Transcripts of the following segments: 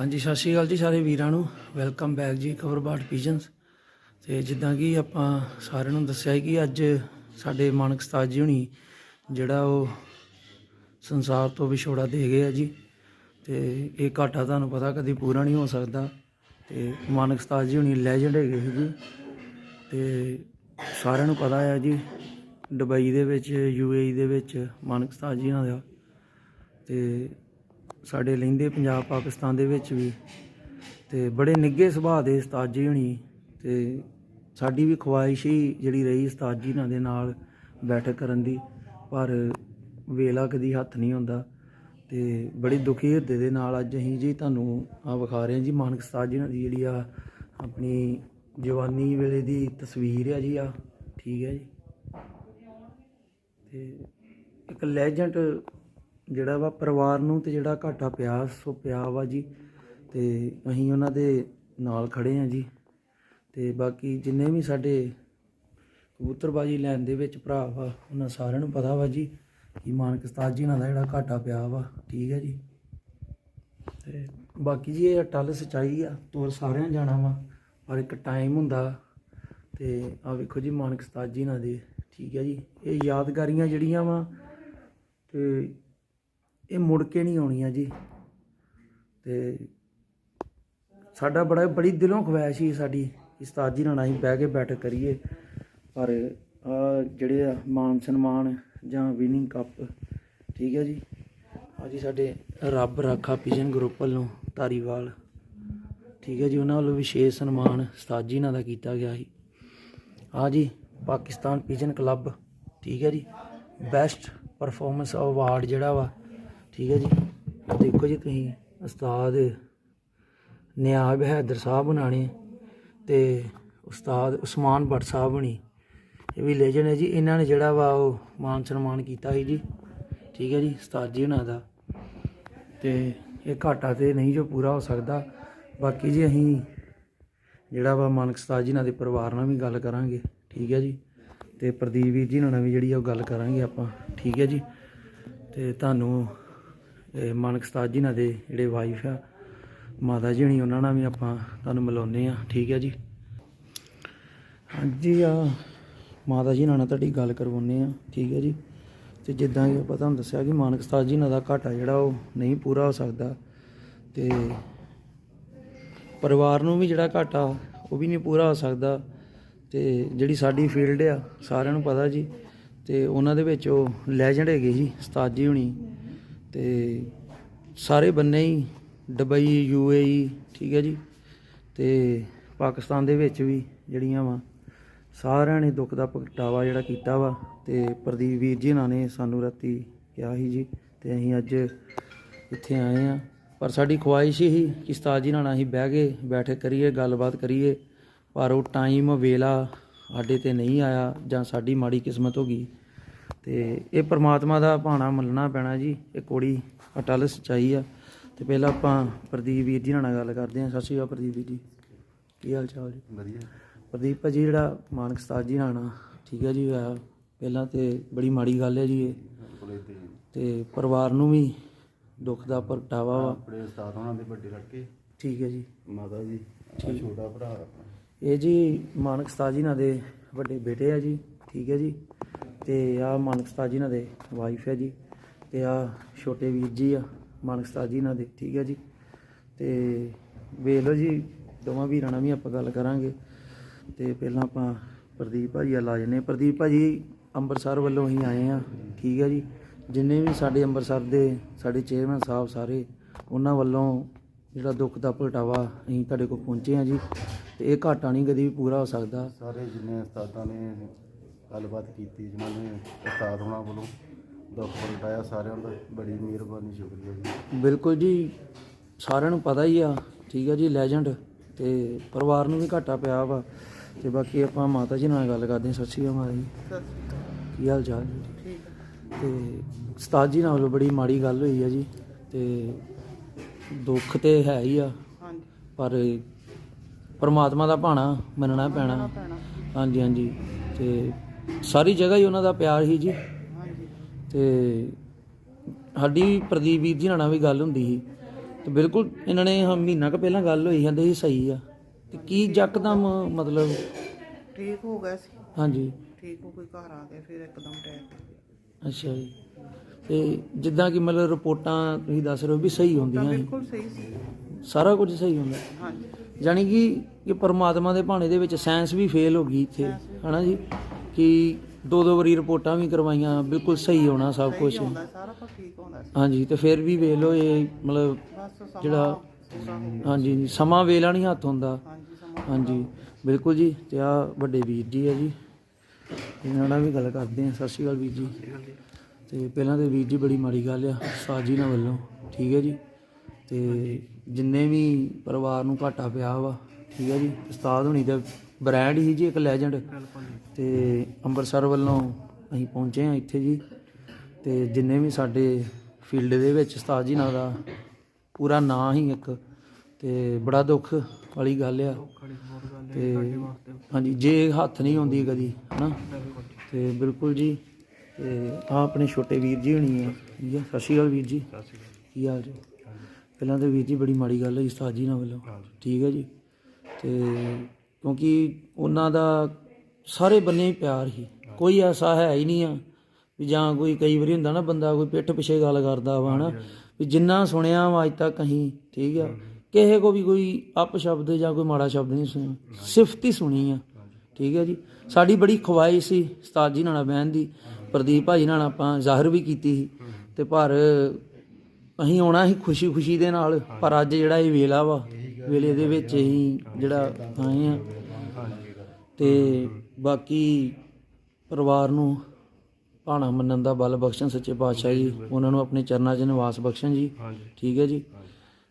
ਹਾਂਜੀ, ਸਤਿ ਸ਼੍ਰੀ ਅਕਾਲ ਜੀ ਸਾਰੇ ਵੀਰਾਂ ਨੂੰ। ਵੈਲਕਮ ਬੈਕ ਜੀ ਕਵਰਬਾਟ ਪੀਜਨਸ ਤੇ ਜਿੱਦਾਂ ਕਿ ਆਪਾਂ ਸਾਰਿਆਂ ਨੂੰ ਦੱਸਿਆ ਕਿ ਅੱਜ ਸਾਡੇ ਮਾਨਕ ਉਸਤਾਦ ਜੀ ਹੁਣੀ ਜਿਹੜਾ ਉਹ ਸੰਸਾਰ ਤੋਂ ਵਿਛੋੜਾ ਦੇ ਗਏ ਆ ਜੀ। ਤੇ ਇਹ ਘਾਟਾ ਤੁਹਾਨੂੰ ਪਤਾ ਕਦੀ ਪੂਰਾ ਨਹੀਂ ਹੋ ਸਕਦਾ। ਤੇ ਮਾਨਕ ਸਤਾਜ ਜੀ ਹੁਣੀ ਲੈਜੈਂਡ ਹੈਗੇ ਸੀ ਜੀ। ਤੇ ਸਾਰਿਆਂ ਨੂੰ ਪਤਾ ਹੈ ਜੀ ਦੁਬਈ ਦੇ ਵਿੱਚ ਯੂਏਈ ਦੇ ਵਿੱਚ ਮਾਨਕ ਸਤਾਜ ਜੀ ਨਾਲ ਦਾ। ਤੇ ਸਾਡੇ ਲਹਿੰਦੇ ਪੰਜਾਬ ਪਾਕਿਸਤਾਨ ਦੇ ਵਿੱਚ ਵੀ ਤੇ ਬੜੇ ਨਿੱਘੇ ਸੁਭਾਅ ਦੇ ਉਸਤਾਦ ਜੀ ਹੋਣੀ ਤੇ ਸਾਡੀ ਵੀ ਖੁਆਇਸ਼ ਹੀ ਜਿਹੜੀ ਰਹੀ ਉਸਤਾਦ ਜੀ ਨਾਲ ਦੇ ਨਾਲ ਬੈਠਕ ਕਰਨ ਦੀ, ਪਰ ਵੇਲਾ ਕਦੀ ਹੱਥ ਨਹੀਂ ਹੁੰਦਾ ਤੇ ਬੜੀ ਦੁਖੀ ਹਿਰਦੇ ਦੇ ਨਾਲ ਅੱਜ ਅਸੀਂ ਜੀ ਤੁਹਾਨੂੰ ਆ ਵਿਖਾ ਰਹੇ ਹਾਂ ਜੀ, ਮਾਨਕ ਉਸਤਾਦ ਜੀ ਦੀ ਜਿਹੜੀ ਆ ਆਪਣੀ ਜਵਾਨੀ ਵੇਲੇ ਦੀ ਤਸਵੀਰ ਆ ਜੀ ਆ ਠੀਕ ਹੈ ਜੀ। ਤੇ ਇੱਕ ਲੈਜੈਂਡ ਜਿਹੜਾ ਵਾ ਪਰਿਵਾਰ ਨੂੰ ਤੇ ਜਿਹੜਾ ਘਾਟਾ ਪਿਆ, ਸੋ ਪਿਆ ਵਾ ਜੀ। ਤੇ ਅਸੀਂ ਉਹਨਾਂ ਦੇ ਨਾਲ ਖੜੇ ਆ ਜੀ। ਤੇ ਬਾਕੀ ਜਿੰਨੇ ਵੀ ਸਾਡੇ ਕਬੂਤਰਬਾਜੀ ਲੈਣ ਦੇ ਵਿੱਚ ਭਰਾ ਵਾ, ਉਹਨਾਂ ਸਾਰਿਆਂ ਨੂੰ ਪਤਾ ਵਾ ਜੀ ਕਿ ਮਾਨਕ ਸਤਾਜ ਜੀ ਨਾਲ ਦਾ ਜਿਹੜਾ ਘਾਟਾ ਪਿਆ ਵਾ, ਠੀਕ ਹੈ ਜੀ। ਤੇ ਬਾਕੀ ਜੀ ਇਹ ਟੱਲ ਸਚਾਈ ਆ, ਤੋਰ ਸਾਰਿਆਂ ਜਾਣਾ ਵਾ, ਪਰ ਇੱਕ ਟਾਈਮ ਹੁੰਦਾ ਤੇ ਆ ਵੇਖੋ ਜੀ ਮਾਨਕ ਸਤਾਜ ਜੀ ਨਾਲ ਦੇ, ਠੀਕ ਹੈ ਜੀ। ਇਹ ਯਾਦਗਾਰੀਆਂ ਜਿਹੜੀਆਂ ਵਾ ਤੇ ਇਹ ਮੁੜ ਕੇ ਨਹੀਂ ਆਉਣੀਆਂ ਜੀ। ਤੇ ਸਾਡਾ ਬੜਾ, ਬੜੀ ਦਿਲੋਂ ਖਵਾਇਸ਼ ਸੀ ਸਾਡੀ ਉਸਤਾਦ ਜੀ ਨਾਲ ਅਸੀਂ ਬਹਿ ਕੇ ਬੈਠ ਕਰੀਏ। ਪਰ ਆ ਜਿਹੜੇ ਆ ਮਾਨ ਸਨਮਾਨ ਜਾਂ ਵਿਨਿੰਗ ਕੱਪ ਠੀਕ ਹੈ ਜੀ। ਆ ਜੀ ਸਾਡੇ ਰੱਬ ਰਾਖਾ ਪਿਜਨ ਗਰੁੱਪ ਵੱਲੋਂ ਧਾਰੀਵਾਲ, ਠੀਕ ਹੈ ਜੀ। ਉਹਨਾਂ ਵੱਲੋਂ ਵਿਸ਼ੇਸ਼ ਸਨਮਾਨ ਉਸਤਾਦ ਜੀ ਨਾਲ ਦਾ ਕੀਤਾ ਗਿਆ ਸੀ। ਆ ਜੀ, ਪਾਕਿਸਤਾਨ ਪਿਜਨ ਕਲੱਬ ਠੀਕ ਹੈ ਜੀ। ਬੈਸਟ ਪਰਫਾਰਮੈਂਸ ਅਵਾਰਡ ਜਿਹੜਾ ਵਾ ਠੀਕ ਹੈ ਜੀ। ਦੇਖੋ ਜੀ ਤੁਸੀਂ, ਉਸਤਾਦ ਨਿਆਬ ਹੈਦਰ ਸਾਹਿਬ ਬਣਾਣੇ ਤੇ ਉਸਤਾਦ ਉਸਮਾਨ ਭੱਟ ਸਾਹਿਬ ਬਣੀ ਇਹ ਵੀ ਲੈਜੈਂਡ ਹੈ ਜੀ। ਇਹਨਾਂ ਨੇ ਜਿਹੜਾ ਵਾ ਉਹ ਮਾਨ ਸਨਮਾਨ ਕੀਤਾ ਸੀ ਜੀ। ਠੀਕ ਹੈ ਜੀ, ਉਸਤਾਦ ਜੀ ਉਹਨਾਂ ਦਾ। ਤੇ ਇਹ ਘਾਟਾ ਤੇ ਨਹੀਂ ਜੋ ਪੂਰਾ ਹੋ ਸਕਦਾ। ਬਾਕੀ ਜੀ ਅਸੀਂ ਜਿਹੜਾ ਵਾ ਮਾਨਕ ਉਸਤਾਦ ਜੀ ਨਾਲ ਦੇ ਪਰਿਵਾਰ ਨਾਲ ਵੀ ਗੱਲ ਕਰਾਂਗੇ। ਠੀਕ ਹੈ ਜੀ। ਤੇ ਪ੍ਰਦੀਪ ਵੀਰ ਜੀ ਨਾਲ ਵੀ ਜਿਹੜੀ ਆ ਉਹ ਗੱਲ ਕਰਾਂਗੇ ਆਪਾਂ। ਠੀਕ ਹੈ ਜੀ। ਤੇ ਤੁਹਾਨੂੰ ਮਾਨਕ ਸਤਾਜ ਜੀ ਨਾਲ ਦੇ ਜਿਹੜੇ ਵਾਈਫ ਆ, ਮਾਤਾ ਜੀ ਹਣੀ, ਉਹਨਾਂ ਨਾਲ ਵੀ ਆਪਾਂ ਤੁਹਾਨੂੰ ਮਿਲਾਉਂਦੇ ਆ ਠੀਕ ਹੈ ਜੀ? ਹਾਂਜੀ, ਆ ਮਾਤਾ ਜੀ ਨਾਲ ਤੁਹਾਡੀ ਗੱਲ ਕਰਵਾਉਂਦੇ ਆ ਠੀਕ ਹੈ ਜੀ? ਤੇ ਜਿੱਦਾਂ ਕਿ ਆਪਾਂ ਤੁਹਾਨੂੰ ਦੱਸਿਆ ਕਿ ਮਾਨਕ ਉਸਤਾਦ ਜੀ ਨਾਲ ਦਾ ਘਾਟਾ ਜਿਹੜਾ ਉਹ ਨਹੀਂ ਪੂਰਾ ਹੋ ਸਕਦਾ। ਤੇ ਪਰਿਵਾਰ ਨੂੰ ਵੀ ਜਿਹੜਾ ਘਾਟਾ ਉਹ ਵੀ ਨਹੀਂ ਪੂਰਾ ਹੋ ਸਕਦਾ। ਤੇ ਜਿਹੜੀ ਸਾਡੀ ਫੀਲਡ ਆ, ਸਾਰਿਆਂ ਨੂੰ ਪਤਾ ਜੀ। ਤੇ ਉਹਨਾਂ ਦੇ ਵਿੱਚ ਉਹ ਲੈਜੈਂਡ ਹੈਗੇ ਜੀ ਸਤਾਜ ਜੀ ਹੁਣੀ। ਤੇ ਸਾਰੇ ਬੰਨੇ ਹੀ, ਦੁਬਈ ਯੂਏਈ ਠੀਕ ਹੈ ਜੀ, ਤੇ ਪਾਕਿਸਤਾਨ ਦੇ ਵਿੱਚ ਵੀ ਜਿਹੜੀਆਂ ਵਾ, ਸਾਰਿਆਂ ਨੇ ਦੁੱਖ ਦਾ ਪ੍ਰਗਟਾਵਾ ਜਿਹੜਾ ਕੀਤਾ ਵਾ, ਤੇ ਪ੍ਰਦੀਪ ਵੀਰ ਜੀ ਨਾਲ ਨੇ ਸਾਨੂੰ ਰਾਤੀ ਕਿਹਾ ਸੀ ਜੀ, ਤੇ ਅਸੀਂ ਅੱਜ ਇੱਥੇ ਆਏ ਆ ਪਰ ਸਾਡੀ ਖੁਆਇਸ਼ ਹੀ ਕਿ ਉਸਤਾਦ ਜੀ ਨਾਲ ਅਸੀਂ ਬਹਿ ਕੇ ਬੈਠਕ ਕਰੀਏ, ਗੱਲਬਾਤ ਕਰੀਏ, ਪਰ ਉਹ ਟਾਈਮ ਵੇਲਾ ਸਾਡੇ ਤੇ ਨਹੀਂ ਆਇਆ ਜਾਂ ਸਾਡੀ ਮਾੜੀ ਕਿਸਮਤ ਹੋ ਗਈ। ਤੇ ਇਹ ਪ੍ਰਮਾਤਮਾ ਦਾ ਭਾਣਾ ਮੰਨਣਾ ਪੈਣਾ ਜੀ। ਇਹ ਕੋੜੀ ਅਟਲ ਸਚਾਈ ਆ। ਤੇ ਪਹਿਲਾਂ ਆਪਾਂ ਪ੍ਰਦੀਪ ਵੀਰ ਜੀ ਨਾਲ ਗੱਲ ਕਰਦੇ ਹਾਂ। ਸਤਿ ਸ਼੍ਰੀ ਅਕਾਲ ਪ੍ਰਦੀਪ ਵੀਰ ਜੀ। ਕੀ ਹਾਲ ਚਾਲ ਜੀ? ਵਧੀਆ। ਪ੍ਰਦੀਪ ਭਾਜੀ ਜਿਹੜਾ ਮਾਨਕ ਉਸਤਾਦ ਜੀ ਨਾਲ ਠੀਕ ਹੈ ਜੀ ਪਹਿਲਾਂ ਤੇ ਬੜੀ ਮਾੜੀ ਗੱਲ ਹੈ ਜੀ ਇਹ। ਤੇ ਪਰਿਵਾਰ ਨੂੰ ਵੀ ਦੁੱਖ ਦਾ ਪ੍ਰਗਟਾਵਾ ਵਾ। ਆਪਣੇ ਉਸਤਾਦ ਉਹਨਾਂ ਦੇ ਵੱਡੇ ਲੜਕੇ। ਠੀਕ ਹੈ ਜੀ। ਮਾਤਾ ਜੀ ਛੋਟਾ ਭਰਾ। ਇਹ ਜੀ ਮਾਨਕ ਉਸਤਾਦ ਜੀ ਨਾਲ ਦੇ ਵੱਡੇ ਬੇਟੇ ਆ ਜੀ। ਠੀਕ ਹੈ ਜੀ। ਤੇ ਆ ਮਾਨਕ ਉਸਤਾਦ ਜੀ ਨਾਲ ਦੇ ਵਾਈਫ ਹੈ ਜੀ, ਤੇ ਆ ਛੋਟੇ ਵੀਰ ਜੀ ਆ, ਮਾਨਕ ਉਸਤਾਦ ਜੀ ਨਾਲ ਦੇ, ਠੀਕ ਹੈ ਜੀ। ਤੇ ਵੇਖ ਲਓ ਜੀ, ਦੋਵਾਂ ਵੀਰਾਂ ਨਾਲ ਵੀ ਆਪਾਂ ਗੱਲ ਕਰਾਂਗੇ। ਤੇ ਪਹਿਲਾਂ ਆਪਾਂ ਪ੍ਰਦੀਪ ਭਾਜੀ ਵੱਲ ਆ ਜੰਨੇ ਪ੍ਰਦੀਪ ਭਾਜੀ ਅੰਮ੍ਰਿਤਸਰ ਵੱਲੋਂ ਹੀ ਆਏ ਆ ਠੀਕ ਹੈ ਜੀ। ਜਿੰਨੇ ਵੀ ਸਾਡੇ ਅੰਮ੍ਰਿਤਸਰ ਦੇ ਸਾਡੇ ਚੇਅਰਮੈਨ ਸਾਹਿਬ ਸਾਰੇ, ਉਹਨਾਂ ਵੱਲੋਂ ਜਿਹੜਾ ਦੁੱਖ ਦਾ ਪ੍ਰਗਟਾਵਾ ਅਸੀਂ ਤੁਹਾਡੇ ਕੋਲ ਪਹੁੰਚੇ ਆ ਜੀ। ਤੇ ਇਹ ਘਾਟਾ ਨਹੀਂ ਕਦੀ ਵੀ ਪੂਰਾ ਹੋ ਸਕਦਾ। ਸਾਰੇ ਜਿੰਨੇ ਉਸਤਾਦਾਂ ਨੇ ਗੱਲਬਾਤ ਕੀਤੀ ਜਿਨ੍ਹਾਂ ਨੇ ਉਸਤਾਦ ਹੋਣਾ ਵੱਲੋਂ। ਦੁੱਖ ਪ੍ਰਗਟਾਇਆ ਸਾਰਿਆਂ ਦਾ ਬੜੀ ਮਿਹਰਬਾਨੀ ਸ਼ੁਕਰੀਆ ਜੀ। ਬਿਲਕੁਲ ਜੀ ਸਾਰਿਆਂ ਨੂੰ ਪਤਾ ਹੀ ਆ ਠੀਕ ਹੈ ਜੀ ਲੈਜੈਂਡ ਤੇ ਪਰਿਵਾਰ ਨੂੰ ਵੀ ਘਾਟਾ ਪਿਆ ਵਾ। ਤੇ ਬਾਕੀ ਆਪਾਂ ਮਾਤਾ ਜੀ ਨਾਲ ਗੱਲ ਕਰਦੇ ਹਾਂ ਸਤਿ ਸ਼੍ਰੀ ਅਕਾਲ ਮਾਤਾ ਜੀ। ਕੀ ਹਾਲ ਚਾਲ ਜੀ? ਤੇ ਉਸਤਾਦ ਜੀ ਨਾਲ ਬੜੀ ਮਾੜੀ ਗੱਲ ਹੋਈ ਆ ਜੀ ਤੇ ਦੁੱਖ ਤੇ ਹੈ ਹੀ ਆ। ਪਰ ਪਰਮਾਤਮਾ ਦਾ ਭਾਣਾ ਮੰਨਣਾ ਪੈਣਾ। ਹਾਂਜੀ ਹਾਂਜੀ। ਤੇ ਸਾਰੀ ਜਗ੍ਹਾ ਹੀ ਉਹਨਾਂ ਦਾ ਪਿਆਰ ਹੀ ਜੀ। ਤੇ ਸਾਡੀ ਪ੍ਰਦੀਪ ਵੀਰ ਜੀ ਨਾਲ ਵੀ ਗੱਲ ਹੁੰਦੀ ਸੀ। ਤੇ ਬਿਲਕੁਲ ਇਹਨਾਂ ਨੇ ਹਾਂ ਮਹੀਨਾ ਕੁ ਪਹਿਲਾਂ ਗੱਲ ਹੋਈ ਜਾਂਦੇ ਸੀ ਸਹੀ ਆ। ਤੇ ਕੀ ਯਕਦਮ ਮਤਲਬ? ਠੀਕ ਹੋ ਗਿਆ ਸੀ। ਹਾਂਜੀ। ਠੀਕ ਹੋ ਕੇ ਘਰ ਆ ਗਏ ਫਿਰ ਇੱਕਦਮ ਗਿਆ। ਅੱਛਾ ਜੀ। ਤੇ ਜਿੱਦਾਂ ਕਿ ਮਤਲਬ ਰਿਪੋਰਟਾਂ ਤੁਸੀਂ ਦੱਸ ਰਹੇ ਹੋ ਵੀ ਸਹੀ ਹੁੰਦੀਆਂ ਸੀ। ਬਿਲਕੁਲ ਸਹੀ ਸੀ। ਸਾਰਾ ਕੁਝ ਸਹੀ ਹੁੰਦਾ। ਹਾਂਜੀ। ਜਾਣੀ ਕਿ ਕਿ ਪਰਮਾਤਮਾ ਦੇ ਭਾਣੇ ਦੇ ਵਿੱਚ ਸਾਇੰਸ ਵੀ ਫੇਲ ਹੋ ਗਈ ਇੱਥੇ ਹਨਾ ਜੀ? ਕਿ ਦੋ ਦੋ ਵਾਰੀ ਰਿਪੋਰਟਾਂ ਵੀ ਕਰਵਾਈਆਂ ਬਿਲਕੁਲ ਸਹੀ ਹੋਣਾ ਸਭ ਕੁਝ ਹੁੰਦਾ ਸਾਰਾ ਕੁਝ ਠੀਕ ਹੁੰਦਾ ਸੀ। ਹਾਂਜੀ ਤੇ ਫਿਰ ਵੀ ਵੇਖ ਲਓ ਇਹ ਮਤਲਬ ਬਸ ਜਿਹੜਾ ਹੋ ਹਾਂਜੀ ਸਮਾਂ ਵੇਲਾ ਨਹੀਂ ਹੱਥ ਹੁੰਦਾ। ਹਾਂਜੀ ਬਿਲਕੁਲ ਜੀ ਤੇ ਆ ਵੱਡੇ ਵੀਰ ਜੀ ਆ ਜੀ। ਇਹਨਾਂ ਨਾਲ ਵੀ ਗੱਲ ਕਰਦੇ ਆ ਸਤਿ ਸ਼੍ਰੀ ਅਕਾਲ ਵੀਰ ਜੀ। ਤੇ ਪਹਿਲਾਂ ਤੇ ਵੀਰ ਜੀ ਬੜੀ ਮਾੜੀ ਗੱਲ ਆ ਸਾਜੀ ਨਾਲ ਵੱਲੋਂ ਠੀਕ ਹੈ ਜੀ। ਤੇ ਜਿੰਨੇ ਵੀ ਪਰਿਵਾਰ ਨੂੰ ਘਾਟਾ ਪਿਆ ਵਾ ਠੀਕ ਹੈ ਜੀ। ਉਸਤਾਦ ਹੁਣੀ ਦਾ ਬ੍ਰਾਂਡ ਹੀ ਜੀ ਇੱਕ ਲੈਜੈਂਡ ਤੇ ਅੰਮ੍ਰਿਤਸਰ ਵੱਲੋਂ ਅਸੀਂ ਪਹੁੰਚੇ ਆ ਇੱਥੇ ਜੀ। ਤੇ ਜਿੰਨੇ ਵੀ ਸਾਡੇ ਫੀਲਡ ਦੇ ਵਿੱਚ ਉਸਤਾਦ ਜੀ ਨਾਲ ਦਾ ਪੂਰਾ ਨਾਂ ਹੀ ਇੱਕ। ਤੇ ਬੜਾ ਦੁੱਖ ਵਾਲੀ ਗੱਲ ਆ। ਤੇ ਹਾਂਜੀ ਜੇ ਹੱਥ ਨਹੀਂ ਹੁੰਦੀ ਕਦੀ ਹਨਾ? ਤੇ ਬਿਲਕੁਲ ਜੀ। ਤੇ ਆ ਆਪਣੇ ਛੋਟੇ ਵੀਰ ਜੀ ਹੋਣੀ ਆ ਠੀਕ ਆ? ਸਤਿ ਸ਼੍ਰੀ ਅਕਾਲ ਵੀਰ ਜੀ। ਕੀ ਹਾਲ ਜੀ? ਪਹਿਲਾਂ ਤਾਂ ਵੀਰ ਜੀ ਬੜੀ ਮਾੜੀ ਗੱਲ ਹੋਈ ਉਸਤਾਦ ਜੀ ਨਾਲ ਵੱਲੋਂ। ਠੀਕ ਹੈ ਜੀ। ਤੇ ਕਿਉਂਕਿ ਉਹਨਾਂ ਦਾ ਸਾਰੇ ਬੰਨੇ ਪਿਆਰ ਹੀ ਕੋਈ ਐਸਾ ਹੈ ਹੀ ਨਹੀਂ ਆ ਵੀ ਜਾਂ ਕੋਈ ਕਈ ਵਾਰੀ ਹੁੰਦਾ ਨਾ ਬੰਦਾ ਕੋਈ ਪਿੱਠ ਪਿੱਛੇ ਗੱਲ ਕਰਦਾ ਵਾ ਹਨਾ? ਵੀ ਜਿੰਨਾ ਸੁਣਿਆ ਵਾ ਅੱਜ ਤੱਕ ਅਸੀਂ ਠੀਕ ਆ? ਕਿਸੇ ਕੋ ਵੀ ਕੋਈ ਅਪ ਸ਼ਬਦ ਜਾਂ ਕੋਈ ਮਾੜਾ ਸ਼ਬਦ ਨਹੀਂ ਸੁਣਿਆ। ਸਿਫਤ ਹੀ ਸੁਣੀ ਆ ਠੀਕ ਹੈ ਜੀ? ਸਾਡੀ ਬੜੀ ਖਵਾਇਸ਼ ਸੀ ਉਸਤਾਦ ਜੀ ਨਾਲ ਬਹਿਣ ਦੀ ਪ੍ਰਦੀਪ ਭਾਜੀ ਨਾਲ ਆਪਾਂ ਜ਼ਾਹਰ ਵੀ ਕੀਤੀ ਸੀ। ਤੇ ਪਰ ਅਸੀਂ ਆਉਣਾ ਸੀ ਖੁਸ਼ੀ ਖੁਸ਼ੀ ਦੇ ਨਾਲ ਪਰ ਅੱਜ ਜਿਹੜਾ ਇਹ ਵੇਲਾ ਵਾ ਵੇਲੇ ਦੇ ਵਿੱਚ ਹੀ ਜਿਹੜਾ ਆਏ ਆ। ਤੇ ਬਾਕੀ ਪਰਿਵਾਰ ਨੂੰ ਭਾਣਾ ਮੰਨਣ ਦਾ ਬਲ ਬਖਸ਼ਣ ਸੱਚੇ ਪਾਤਸ਼ਾਹ ਜੀ ਉਹਨਾਂ ਨੂੰ ਆਪਣੇ ਚਰਨਾਂ 'ਚ ਨਿਵਾਸ ਬਖਸ਼ਣ ਜੀ। ਠੀਕ ਹੈ ਜੀ?